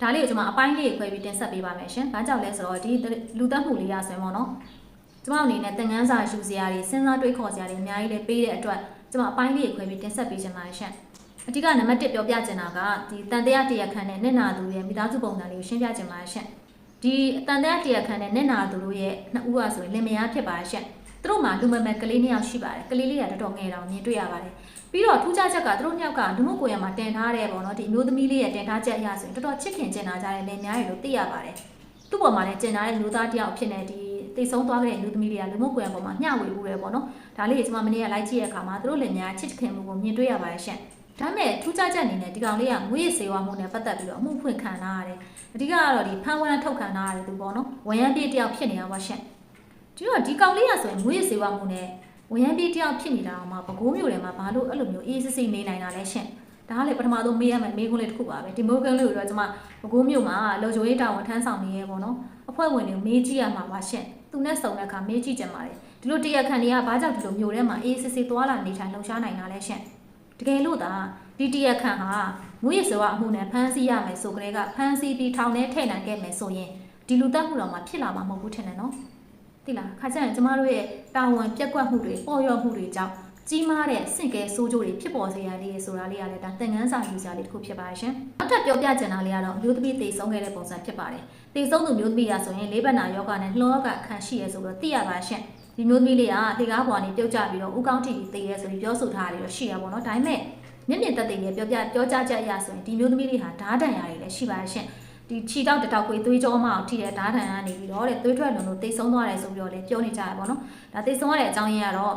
ဒါလေးကိုကျွန်မအပိုင်းလေးခွဲပြီးတင်ဆက်ပေးပါမယ်ရှင်။ဘာကြောင့်လဲဆိုတော့ဒီလူသက်မှုလေးရဆိုရင်ပေါ့နော်။ကျွန်မအနေနဲ့သင်ခန်းစာယူစရာတွေစဉ်းစားတွေးခေါ်စရာတွေအများကြီးလေးပေးတဲ့အတွက်ကျွန်မအပိုင်းလေးခွဲပြီးတင်ဆက်ပေးချင်ပါတယ်ရှင်။အဓိကနံပါတ်1ပြောပြချင်တာကဒီတန်တရားတရားခန့်နဲ့နှစ်နာသူရဲ့မိသားစုပုံစံလေးကိုရှင်းပြချင်ပါတယ်ရှင်။ဒီတန်တရားတရားခန့်နဲ့နှစ်နာသူတို့ရဲ့နှစ်ဦးကဆိုရင်လင်မယားဖြစ်ပါတယ်ရှင်။ သူတို့မှာလူမမယ်ကလေးနှစ်ယောက်ရှိပါတယ်။ကလေးလေးကတော်တော်ငယ်တောင်မြင်တွေ့ရပါတယ်။ပြီးတော့ထူးခြားချက်ကသူတို့နှစ်ယောက်ကလူမှုကွန်ရက်မှာတင်ထားတဲ့ပေါ့နော်ဒီအမျိုးသမီးလေးရဲ့တင်ထားချက်အရဆိုရင်တော်တော်ချစ်ခင်ကျင်နာကြတဲ့လင်များတွေလို့သိရပါတယ်။သူ့ပေါ်မှာလည်းကျင်နာတဲ့လူသားတစ်ယောက်ဖြစ်နေဒီတိတ်ဆုံးသွားခဲ့တဲ့လူသမီးလေးကလူမှုကွန်ရက်ပေါ်မှာမျှဝေမှုတယ်ပေါ့နော်။ဒါလေးကိုကျွန်မမနေ့ကလိုက်ကြည့်တဲ့အခါမှာသူတို့လင်များချစ်ခင်မှုကိုမြင်တွေ့ရပါတယ်ရှင်။ဒါမဲ့ထူးခြားချက်အနေနဲ့ဒီကောင်လေးကငွေရစေဝါမှုနဲ့ပတ်သက်ပြီးတော့အမှုဖွင့်ခံထားရတယ်။အဓိကကတော့ဒီဖန်ဝန်းထုတ်ခံထားရတယ်သူပေါ့နော်။ဝရမ်းပြေးတစ်ယောက်ဖြစ်နေတာပါရှင်။ ဒီတော့ဒီကောင်လေးကဆိုရင်ငွေရစေဝါမှုနဲ့ဝင်ရန်ပြေးတယောက်ဖြစ်နေတာအောင်မှပဲကိုးမျိုးတွေမှာဘာလို့အဲ့လိုမျိုးအေးစစ်စစ်နေနိုင်တာလဲရှင်ဒါကလေပထမဆုံးမေးရမယ်မေးခွန်းလေးတစ်ခုပါပဲဒီမိုကန်လေးကိုတော့ကျွန်မဘကိုးမျိုးမှာလုံချိုရေးတာဝန်ထမ်းဆောင်နေရဲပေါ့နော်အဖွဲ့ဝင်တွေမေးကြည့်ရမှာပါရှင်သူနဲ့စုံတဲ့အခါမေးကြည့်ကြပါတယ်ဒီလိုတရားခံတွေကဘာကြောင့်ဒီလိုမျိုးထဲမှာအေးစစ်စစ်သွားလာနေထိုင်လှုပ်ရှားနိုင်တာလဲရှင်တကယ်လို့သာဒီတရားခံဟာငွေရစေဝအမှုနဲ့ဖမ်းဆီးရမယ်ဆိုကြတဲ့ကဖမ်းဆီးပြီးထောင်ထဲထည့်နိုင်ခဲ့မယ်ဆိုရင်ဒီလူတက်မှုတော်မှာဖြစ်လာမှာမဟုတ်ဘူးထင်တယ်နော် သိလားခါကျရင်ကျမတို့ရဲ့တာဝန်ပြက်ကွက်မှုတွေပေါ်ရော့မှုတွေကြောင့်ကြီးမားတဲ့စင့်ကဲဆိုးကျိုးတွေဖြစ်ပေါ်စေရလေးဆိုတာလေးကလည်းဒါသင်ခန်းစာယူစရာလေးတစ်ခုဖြစ်ပါရှင်။နောက်ထပ်ပြောပြချင်တာလေးကတော့မျိုးသမီးသေဆုံးခဲ့တဲ့ပုံစံဖြစ်ပါတယ်။သေဆုံးသူမျိုးသမီးရဆိုရင်လေးဘက်နာယောဂနဲ့နှလုံးရောဂါခံရှိရဆိုတော့သိရပါရှင်။ဒီမျိုးသမီးလေးကလေကားပေါ်ကနေပြုတ်ကျပြီးတော့ဥကောင်းထိပြီးသေရဲဆိုပြီးပြောဆိုထားတယ်တော့ရှိရပါတော့။ဒါပေမဲ့မျက်မြင်သက်သေရဲ့ပြောပြပြောကြားချက်အရဆိုရင်ဒီမျိုးသမီးလေးဟာဓာတ်တန်ရာတွေလည်းရှိပါရှင်။ ဒီခြေတောက်တတောက်ကိုသွေးကြောမအောင်ထိတဲ့ဓာတ်တန်ကနေပြီးတော့တဲ့သွေးထွက်လုံးလို့တိတ်ဆုံးသွားတယ်ဆိုပြီးတော့လည်းပြောနေကြရပါတော့။ဒါတိတ်ဆုံးရတဲ့အကြောင်းရင်းကတော့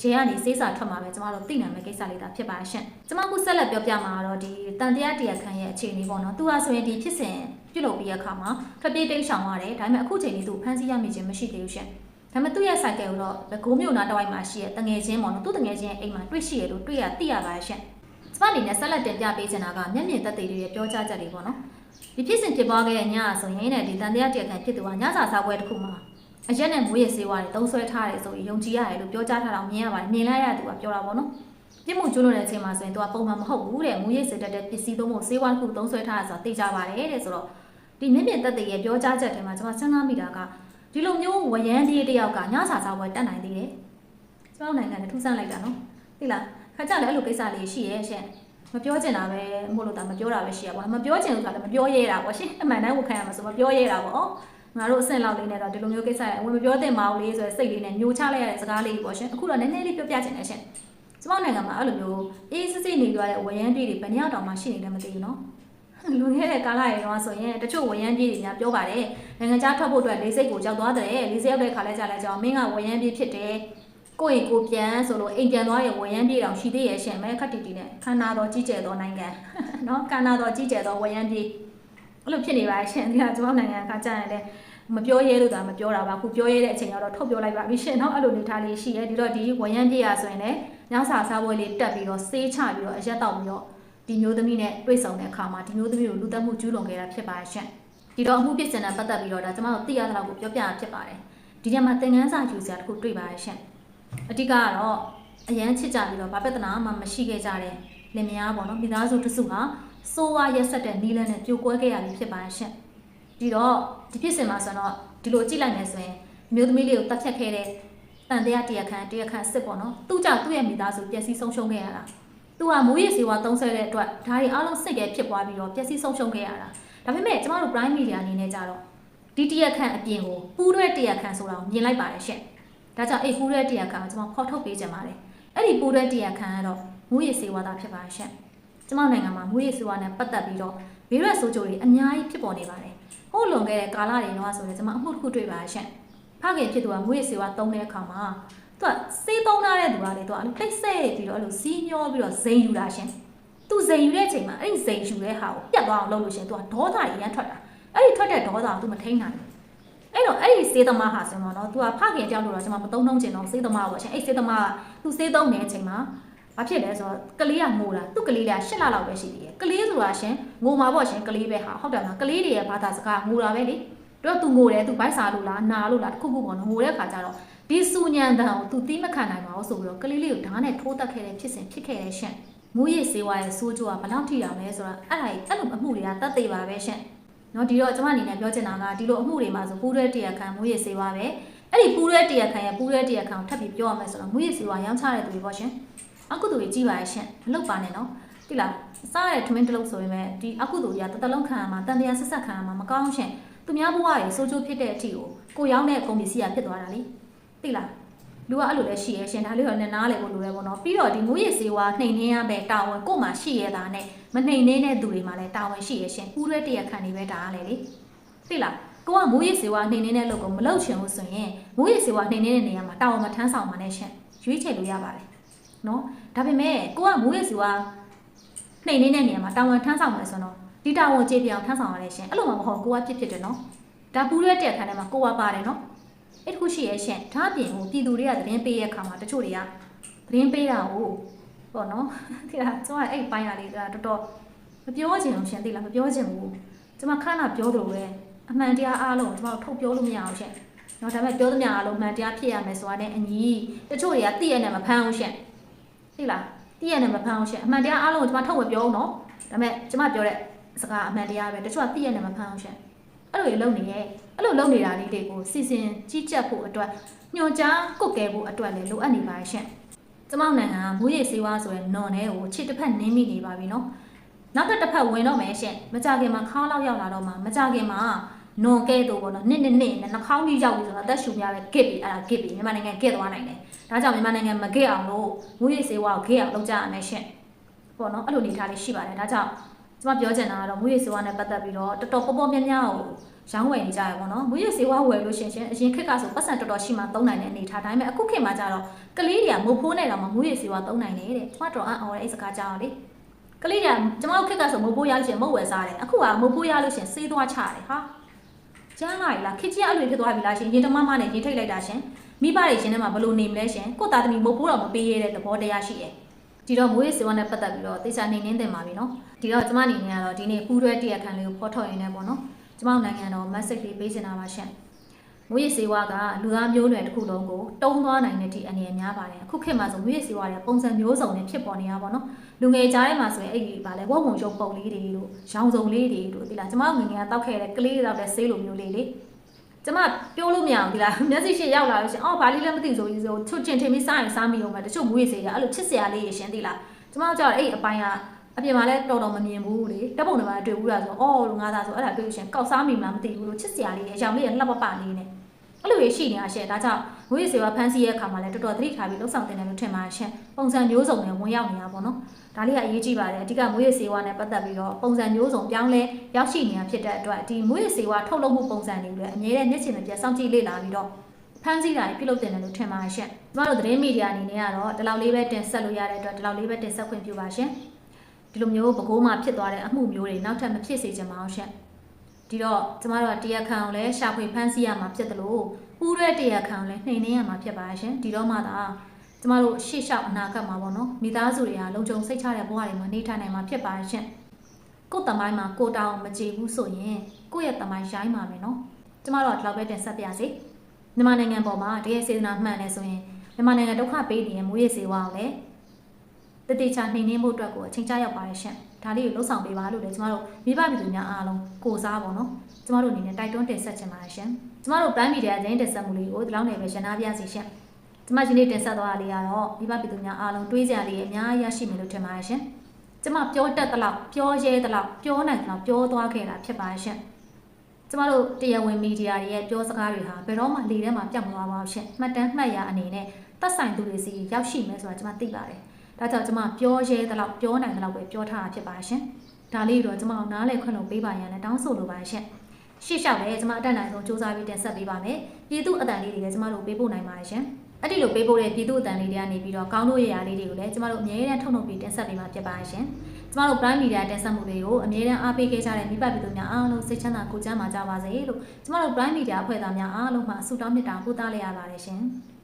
ရေကနေစေးစာထွက်မှာပဲကျမတို့သိနိုင်မယ့်ကိစ္စလေးဒါဖြစ်ပါရှင့်။ကျမခုဆက်လက်ပြောပြမှာကတော့ဒီတန်တရားတရားခံရဲ့အခြေအနေပေါ့နော်။သူဟာဆိုရင်ဒီဖြစ်စဉ်ပြုလုပ်ပြီးရခါမှာဖပြေးတိတ်ဆောင်ရတယ်။ဒါပေမဲ့အခုချိန်လေးသူဖမ်းဆီးရမိခြင်းမရှိသေးဘူးရှင့်။ဒါပေမဲ့သူ့ရဲ့ဆိုင်ကယ်ကိုတော့ဂိုးမြို့နာတဝိုက်မှာရှိတဲ့တငယ်ချင်းပေါ့နော်။သူ့တငယ်ချင်းရဲ့အိမ်မှာတွေ့ရှိရလို့တွေ့ရသိရပါရှင့်။ကျမအနေနဲ့ဆက်လက်တင်ပြပေးချင်တာကမျက်မြင်သက်သေတွေရဲ့ပြောကြားချက်တွေပေါ့နော်။ ဒီဖြစ်စဉ်ဖြစ်ပွားခဲ့တဲ့ညဆိုရင်တဲ့ဒီတန်တရားတရားခံဖြစ်သူကညစာစားပွဲတစ်ခုမှာအရက်နဲ့မွေးရစေးဝါးတွေတုံးဆွဲထားတယ်ဆိုရင်ယုံကြည်ရတယ်လို့ပြောကြားထားတာမြင်ရပါတယ်မြင်လိုက်ရသူကပြောတာပေါ့နော်ပြစ်မှုကျူးလွန်တဲ့အချိန်မှာဆိုရင်သူကပုံမှန်မဟုတ်ဘူးတဲ့မူရစ်စစ်တက်တဲ့ပစ္စည်းသုံးဖို့စေဝါတစ်ခုသုံးဆွဲထားတာဆိုတာသိကြပါတယ်တဲ့ဆိုတော့ဒီမြင့်မြင့်တက်တဲ့ရဲ့ပြောကြားချက်ထဲမှာကျွန်မစဉ်းစားမိတာကဒီလိုမျိုးဝရမ်းပြေးတစ်ယောက်ကညစာစားပွဲတက်နိုင်သေးတယ်ကျွန်တော်နိုင်ငံနဲ့ထူးဆန်းလိုက်တာနော်သိလားခါကြလည်းအဲ့လိုကိစ္စလေးရှိရဲ့ရှင် မပြောချင်တာပဲမို့လို့ဒါမပြောတာပဲရှိရပါဘောမပြောချင်ဘူးဆိုတာလည်းမပြောရဲတာပေါ့ရှင်အမှန်တမ်းကိုခံရမှာဆိုမပြောရဲတာပေါ့ဩငါတို့အဆင့်လောက်လေးနဲ့တော့ဒီလိုမျိုးကိစ္စရဝင်မပြောသင့်ပါဘူးလေဆိုရယ်စိတ်လေးနဲ့ညှိုချလိုက်ရတဲ့စကားလေးပေါ့ရှင်အခုတော့နည်းနည်းလေးပြောပြချင်တယ်ရှင်ကျမနိုင်ငံမှာအဲ့လိုမျိုးအေးစစ်စစ်နေကြတဲ့ဝရမ်းပြေးတွေဘယ်နှယောက်တောင်မှရှိနေတယ်မသိဘူးနော်လွန်ခဲ့တဲ့ကာလရေတော့ဆိုရင်တချို့ဝရမ်းပြေးတွေညာပြောပါတယ်နိုင်ငံခြားထွက်ဖို့အတွက်လေးစိတ်ကိုကြောက်သွားတယ်လေးစိတ်ရောက်တဲ့ခါလဲကြာလဲကြောင်မင်းကဝရမ်းပြေးဖြစ်တယ် ကိုယ့်ရင်ကိုယ်ပြန်ဆိုလို့အိမ်ပြန်သွားရင်ဝရမ်းပြေးတောင်ရှိသေးရဲ့ရှင်မဲခက်တီတီနဲ့ခန္ဓာတော်ကြီးကျယ်သောနိုင်ငံနော်ခန္ဓာတော်ကြီးကျယ်သောဝရမ်းပြေးအဲ့လိုဖြစ်နေပါရှင်ဒီကကျမနိုင်ငံကကြာရတယ်မပြောရဲလို့ဒါမပြောတာပါအခုပြောရဲတဲ့အချိန်တော့ထုတ်ပြောလိုက်ပါပြီရှင်နော်အဲ့လိုနေထားလေးရှိရဲဒီတော့ဒီဝရမ်းပြေးရဆိုရင်လည်းညစာစားပွဲလေးတက်ပြီးတော့ဆေးချပြီးတော့အရက်တောက်ပြီးတော့ဒီမျိုးသမီးနဲ့တွေ့ဆုံတဲ့အခါမှာဒီမျိုးသမီးကိုလူသက်မှုကျူးလွန်ခဲ့တာဖြစ်ပါရှင့်ဒီတော့အမှုဖြစ်စဉ်နဲ့ပတ်သက်ပြီးတော့ဒါကျွန်တော်တို့သိရတဲ့လောက်ကိုပြောပြတာဖြစ်ပါတယ်ဒီထဲမှာသင်ခန်းစာယူစရာတစ်ခုတွေ့ပါရှင့် အဓိကကတော့အရန်ချစ်ကြပြီးတော့ဘာပြဿနာမှမရှိခဲ့ကြတဲ့လင်မယားပေါ့နော်မိသားစုတစ်စုဟာစိုးဝါရက်ဆက်တဲ့နီးလန်းနဲ့ပြိုကွဲခဲ့ရပြီဖြစ်ပါရှင့်ဒီတော့ဒီဖြစ်စဉ်မှာဆိုတော့ဒီလိုကြည့်လိုက်မယ်ဆိုရင်အမျိုးသမီးလေးကိုတတ်ဖြတ်ခဲ့တဲ့တန်တရားတရားခံတရားခံစစ်ပေါ့နော်သူကြောင့်သူ့ရဲ့မိသားစုပျက်စီးဆုံးရှုံးခဲ့ရတာသူကမိုးရည်စီဝါသုံးဆဲတဲ့အတွက်ဒါတွေအားလုံးစိတ်ကဖြစ်သွားပြီးတော့ပျက်စီးဆုံးရှုံးခဲ့ရတာဒါပေမဲ့ကျမတို့ prime media အနေနဲ့ကြတော့ဒီတရားခံအပြင်ကိုပူးတွဲတရားခံဆိုတာကိုမြင်လိုက်ပါတယ်ရှင့် ဒါကြောင့်အဲ့ပူးတွဲတရားခံကိုကျမဖော်ထုတ်ပေးကြပါတယ်အဲ့ဒီပူးတွဲတရားခံကတော့မိုးရည်စီဝါသားဖြစ်ပါရှင့်ကျမနိုင်ငံမှာမိုးရည်စီဝါနဲ့ပတ်သက်ပြီးတော့ဗီရက်ဆိုးကြိုတွေအများကြီးဖြစ်ပေါ်နေပါတယ်ဟိုလွန်ခဲ့တဲ့ကာလတွေတော့ဆိုရင်ကျမအမှုတစ်ခုတွေ့ပါရှင့်ဖခင်ဖြစ်သူကမွေးစေဝါတုံးတဲ့အခါမှာသူကစေးတုံးထားတဲ့သူကလေသူကအဲ့လိုတိတ်ဆိတ်ပြီးတော့အဲ့လိုစီးမျောပြီးတော့ဇိမ်ယူတာရှင်သူဇိမ်ယူတဲ့အချိန်မှာအဲ့ဒီဇိမ်ယူတဲ့ဟာကိုပြတ်သွားအောင်လုပ်လို့ရှင်သူကဒေါသတွေအရန်ထွက်တာအဲ့ဒီထွက်တဲ့ဒေါသကိုသူမထိန်းနိုင်ဘူး အဲ့တော့အဲ့ဒီစေးသမားဟာဆိုတော့နော်သူကဖခင်ကြောက်လို့တော့ကျွန်မမတုံးနှုံးချင်တော့စေးသမားပေါ့ရှင်အဲ့စေးသမားကသူစေးတုံးနေတဲ့အချိန်မှာဘာဖြစ်လဲဆိုတော့ကလေးကငိုတာသူ့ကလေးက၈လလောက်ပဲရှိသေးတယ်ကလေးဆိုတာရှင်ငိုမှာပေါ့ရှင်ကလေးပဲဟာဟုတ်တယ်မလားကလေးတွေရဲ့ဘာသာစကားငိုတာပဲလေတော့သူငိုတယ်သူဗိုက်စာလို့လားနာလို့လားတခုခုပေါ့နော်ငိုတဲ့ခါကျတော့ဒီစူညံတန်ကိုသူတီးမခံနိုင်ပါဘူးဆိုပြီးတော့ကလေးလေးကိုဓာတ်နဲ့ထိုးတက်ခဲ့တဲ့ဖြစ်စဉ်ဖြစ်ခဲ့တဲ့ရှင်မူရည်စေဝါရဲ့စိုးကြိုးကဘယ်လောက်ထိတာလဲဆိုတာအဲ့ဒါအဲ့လိုအမှုတွေကတတ်သေးပါပဲရှင် နော်ဒီတော့ကျွန်မအနေနဲ့ပြောချင်တာကဒီလိုအမှုတွေမှာဆိုပူးရဲတရားခံမူရည်စေဝါပဲအဲ့ဒီပူးရဲတရားခံရဲ့ပူးရဲတရားခံကိုထပ်ပြီးပြောရမယ်ဆိုတော့မူရည်စေဝါရောင်းချတဲ့သူတွေပေါ့ရှင်အကုသူတွေကြည့်ပါရဲ့ရှင်မလုပ်ပါနဲ့နော်တိလားစားရတဲ့ထမင်းတစ်လုံးဆိုရင်ပဲဒီအကုသူတွေကတစ်တလုံးခံရမှာတန်တရားဆက်ဆက်ခံရမှာမကောင်းရှင်သူများဘဝတွေစိုးကျိုးဖြစ်တဲ့အထိကိုကိုရောက်တဲ့ကုန်ပစ္စည်းကဖြစ်သွားတာလေသိလား လူကအဲ့လိုလည်းရှိရဲ့ရှင်ဒါလေးတော့နည်းနားလေဖို့လိုတယ်ပေါ့နော်ပြီးတော့ဒီမူရည်စေဝါနှိမ်နှင်းရမယ်တာဝန်ကို့မှာရှိရတာနဲ့မနှိမ်နှင်းတဲ့သူတွေမှာလည်းတာဝန်ရှိရဲ့ရှင်ပူးရဲတရားခံနေပဲဒါကလည်းလေသိလားကိုကမူရည်စေဝါနှိမ်နှင်းတဲ့လုပ်ကိုမလုပ်ချင်ဘူးဆိုရင်မူရည်စေဝါနှိမ်နှင်းတဲ့နေရာမှာတာဝန်မထမ်းဆောင်ပါနဲ့ရှင်ရွေးချယ်လို့ရပါတယ်နော်ဒါပေမဲ့ကိုကမူရည်စေဝါနှိမ်နှင်းတဲ့နေရာမှာတာဝန်ထမ်းဆောင်မယ်ဆိုတော့ဒီတာဝန်ကျေပြအောင်ထမ်းဆောင်ရတယ်ရှင်အဲ့လိုမှမဟုတ်ကိုကဖြစ်ဖြစ်တယ်နော်ဒါပူးရဲတရားခံထဲမှာကိုကပါတယ်နော် အဲ့တခုရှိရဲ့ရှင်ဒါအပြင်ဟိုပြည်သူတွေကသတင်းပေးရဲ့အခါမှာတချို့တွေကသတင်းပေးတာကိုပေါ့နော်ဒီလားကျွန်မအဲ့ပိုင်းရလေးကတော်တော်မပြောချင်ဘူးရှင်သိလားမပြောချင်ဘူးကျွန်မခဏခဏပြောတယ်ပဲအမှန်တရားအားလုံးကျွန်မထုတ်ပြောလို့မရအောင်ရှင်နော်ဒါပေမဲ့ပြောသမျှအားလုံးအမှန်တရားဖြစ်ရမယ်ဆိုတာနဲ့အညီတချို့တွေကသိရနဲ့မဖမ်းဘူးရှင်သိလားသိရနဲ့မဖမ်းဘူးရှင်အမှန်တရားအားလုံးကိုကျွန်မထုတ်မပြောဘူးနော်ဒါပေမဲ့ကျွန်မပြောတဲ့စကားအမှန်တရားပဲတချို့ကသိရနဲ့မဖမ်းဘူးရှင် အဲ့လိုလုပ်နေရဲ့အဲ့လိုလုပ်နေတာလေးတွေကိုစီစဉ်ကြီးကြပ်ဖို့အတွက်ညွှန်ကြားကုတ်ကဲဖို့အတွက်လည်းလိုအပ်နေပါရှင်ကျမောက်နိုင်ငံကမူရည်စေဝါဆိုရင်နော်နဲကိုချစ်တစ်ဖက်နင်းမိနေပါပြီနော်နောက်တစ်တစ်ဖက်ဝင်တော့မယ်ရှင်မကြခင်မှာခါလောက်ရောက်လာတော့မှမကြခင်မှာနွန်ကဲတော့ပေါ့နော်နှစ်နှစ်နှစ်နဲ့နှာခေါင်းကြီးရောက်ပြီဆိုတော့အသက်ရှူများပဲဂစ်ပြီအဲ့ဒါဂစ်ပြီမြန်မာနိုင်ငံဂစ်သွားနိုင်တယ်ဒါကြောင့်မြန်မာနိုင်ငံမဂစ်အောင်လို့မူရည်စေဝါကိုဂစ်အောင်လုပ်ကြရမယ်ရှင်ပေါ့နော်အဲ့လိုနေထားလေးရှိပါတယ်ဒါကြောင့် ကျွန်မပြောချင်တာကတော့မူရည်စေဝါနဲ့ပတ်သက်ပြီးတော့တော်တော်ပေါ်ပေါ်များများကိုရောင်းဝယ်နေကြရပေါ့နော်မူရစေဝါဝယ်လို့ရှင်ရှင်အရင်ခက်ကဆိုပတ်စံတော်တော်ရှိမှသုံးနိုင်တဲ့အနေထားဒါပေမဲ့အခုခေတ်မှာကျတော့ကလေးတွေကမုတ်ဖိုးနဲ့တော့မှမူရစေဝါသုံးနိုင်တယ်တဲ့ကျမတော်အံ့ဩတဲ့အဲ့စကားကြောက်လေကလေးတွေကကျမတို့ခက်ကဆိုမုတ်ဖိုးရလို့ရှင်မုတ်ဝယ်စားတယ်အခုကမုတ်ဖိုးရလို့ရှင်စေးသွားချတယ်ဟာကျန်းလာလားခေချင်းအလွေဖြစ်သွားပြီလားရှင်ရင်တမမနဲ့ရင်ထိတ်လိုက်တာရှင်မိဘတွေရှင်ထဲမှာဘယ်လိုနေမလဲရှင်ကိုသားသမီးမုတ်ဖိုးတော့မပေးရတဲ့သဘောတရားရှိတယ် ဒီတော့မွေးစေဝါနဲ့ပတ်သက်ပြီးတော့တေချာနေနေတင်ပါပြီနော်ဒီတော့ကျမအနေနဲ့ကတော့ဒီနေ့ပူးတွဲတရားခံလေးကိုဖော်ထုတ်ရင်းနဲ့ပေါ့နော်ကျမတို့နိုင်ငံတော် message လေးပေးချင်တာပါရှင်မွေးရစေဝါကလူသားမျိုးနွယ်တစ်ခုလုံးကိုတုံးသွားနိုင်တဲ့ဒီအနေအများပါတယ်အခုခေတ်မှာဆိုမွေးရစေဝါတွေပုံစံမျိုးစုံနဲ့ဖြစ်ပေါ်နေရပါတော့လူငယ်ကြားထဲမှာဆိုရင်အဲ့ဒီဗာလဲဝုံဝုံရုပ်ပုံလေးတွေတို့ရောင်စုံလေးတွေတို့ဒီလားကျမငယ်ငယ်ကတောက်ခဲ့တဲ့ကလေးတွေတောက်တဲ့ဆေးလိုမျိုးလေးလေ ကျမပြောလို့မရအောင်ဒီလားမျက်စိရှေ့ရောက်လာလို့ရှင်အော်ဘာလေးလည်းမသိဆိုကြီးဆိုချွတ်ချင်ထင်ပြီးစားရင်စားမိအောင်ပဲတချို့မွေးရစေကအဲ့လိုချစ်စရာလေးရရှင်ဒီလားကျမတို့ကြောက်အဲ့ဒီအပိုင်းကအပြင်မှာလည်းတော်တော်မမြင်ဘူးလေတပ်ပုံတွေမှာတွေ့ဘူးလားဆိုအော်လို့ငါသားဆိုအဲ့ဒါတွေ့လို့ရှင်ကောက်စားမိမလားမသိဘူးလို့ချစ်စရာလေးအရောင်လေးရလှပပလေးနဲ့အဲ့လိုရရှိနေတာရှင့်ဒါကြောင့် ငွေစေဝါဖန်စီရဲ့အခါမှာလည်းတော်တော်သတိထားပြီးလှုပ်ဆောင်တင်တယ်လို့ထင်ပါရှင့်ပုံစံမျိုးစုံနဲ့ဝင်ရောက်နေတာပေါ့နော်ဒါလေးကအရေးကြီးပါတယ်အဓိကငွေစေဝါနဲ့ပတ်သက်ပြီးတော့ပုံစံမျိုးစုံပြောင်းလဲရောက်ရှိနေတာဖြစ်တဲ့အတွက်ဒီငွေစေဝါထုတ်လုပ်မှုပုံစံတွေလည်းအမြဲတမ်းမျက်ခြေမပြတ်စောင့်ကြည့်လေ့လာပြီးတော့ဖန်စီတာပြုလုပ်တင်တယ်လို့ထင်ပါရှင့်ကျမတို့သတင်းမီဒီယာအနေနဲ့ကတော့ဒီလောက်လေးပဲတင်ဆက်လို့ရတဲ့အတွက်ဒီလောက်လေးပဲတင်ဆက်ခွင့်ပြုပါရှင်ဒီလိုမျိုးပကိုးမှာဖြစ်သွားတဲ့အမှုမျိုးတွေနောက်ထပ်မဖြစ်စေချင်ပါအောင်ရှင့်ဒီတော့ကျမတို့ကတရားခံကိုလည်းရှာဖွေဖမ်းဆီးရမှာဖြစ်တယ်လို့ ပူးရဲတရားခံကိုလည်းနှိမ်နှင်းရမှာဖြစ်ပါရှင်ဒီတော့မှသာကျမတို့ရှေ့လျှောက်အနာဂတ်မှာပေါ့နော်မိသားစုတွေကလုံခြုံစိတ်ချတဲ့ဘဝတွေမှာနေထိုင်နိုင်မှာဖြစ်ပါရှင်ကိုယ့်တမိုင်းမှာကိုယ်တောင်းမကြည့်ဘူးဆိုရင်ကိုယ့်ရဲ့တမိုင်းရိုင်းပါမယ်နော်ကျမတို့ကဒီလောက်ပဲတင်ဆက်ပြစေမြန်မာနိုင်ငံပေါ်မှာတကယ်စေတနာမှန်တယ်ဆိုရင်မြန်မာနိုင်ငံဒုက္ခပေးနေတဲ့မူရည်စေဝါကိုလည်းတတိချနှိမ်နှင်းဖို့အတွက်ကိုအချိန်ကြာရောက်ပါတယ်ရှင်။ဒါလေးကိုလှုပ်ဆောင်ပေးပါလို့လည်းကျမတို့မိဘပြည်သူများအားလုံးကိုစားပါတော့။ ကျမတို့အနေနဲ့တိုက်တွန်းတင်ဆက်ချင်ပါတယ်ရှင်။ကျမတို့ Prime Media သတင်းတင်ဆက်မှုလေးကိုဒီလောက်နဲ့ပဲရနာပြစီရှင်။ကျမဒီနေ့တင်ဆက်သွားတာလေးကတော့မိဘပြည်သူများအားလုံးတွေးကြလေးအများကြီးရရှိမယ်လို့ထင်ပါတယ်ရှင်။ကျမပြောတတ်သလောက်ပြောရဲသလောက်ပြောနိုင်သလောက်ပြောသွားခဲ့တာဖြစ်ပါတယ်ရှင်။ကျမတို့တရားဝင်မီဒီယာတွေရဲ့ပြောစကားတွေဟာဘယ်တော့မှလေထဲမှာပြောင်းမသွားပါဘူးရှင်။မှတ်တမ်းမှတ်ရအနေနဲ့သက်ဆိုင်သူတွေစီရောက်ရှိမယ်ဆိုတာကျမသိပါတယ်။ဒါကြောင့်ကျမပြောရဲသလောက်ပြောနိုင်သလောက်ပဲပြောထားတာဖြစ်ပါရှင်။ဒါလေးတော့ကျမအောင်နားလည်ခွင့်လို့ပေးပါရန်လည်းတောင်းဆိုလိုပါရှင်။ ရှေ့လျှောက်လည်းကျမအတက်နိုင်ဆုံးစူးစမ်းပြီးတင်ဆက်ပေးပါမယ်။ပြည်သူအတန်လေးတွေလည်းကျမတို့ပေးပို့နိုင်ပါတယ်ရှင်။အဲ့ဒီလိုပေးပို့တဲ့ပြည်သူအတန်လေးတွေကနေပြီးတော့ကောင်းတို့ရရာလေးတွေကိုလည်းကျမတို့အမြဲတမ်းထုတ်လုပ်ပြီးတင်ဆက်ပေးမှာဖြစ်ပါရှင်။ကျမတို့ Prime Media တင်ဆက်မှုတွေကိုအမြဲတမ်းအားပေးခဲ့ကြတဲ့မိဘပြည်သူများအားလုံးစိတ်ချမ်းသာကိုယ်ကျန်းမာကြပါစေလို့ကျမတို့ Prime Media အဖွဲ့သားများအားလုံးမှဆုတောင်းမေတ္တာပို့သလိုက်ရပါတယ်ရှင်။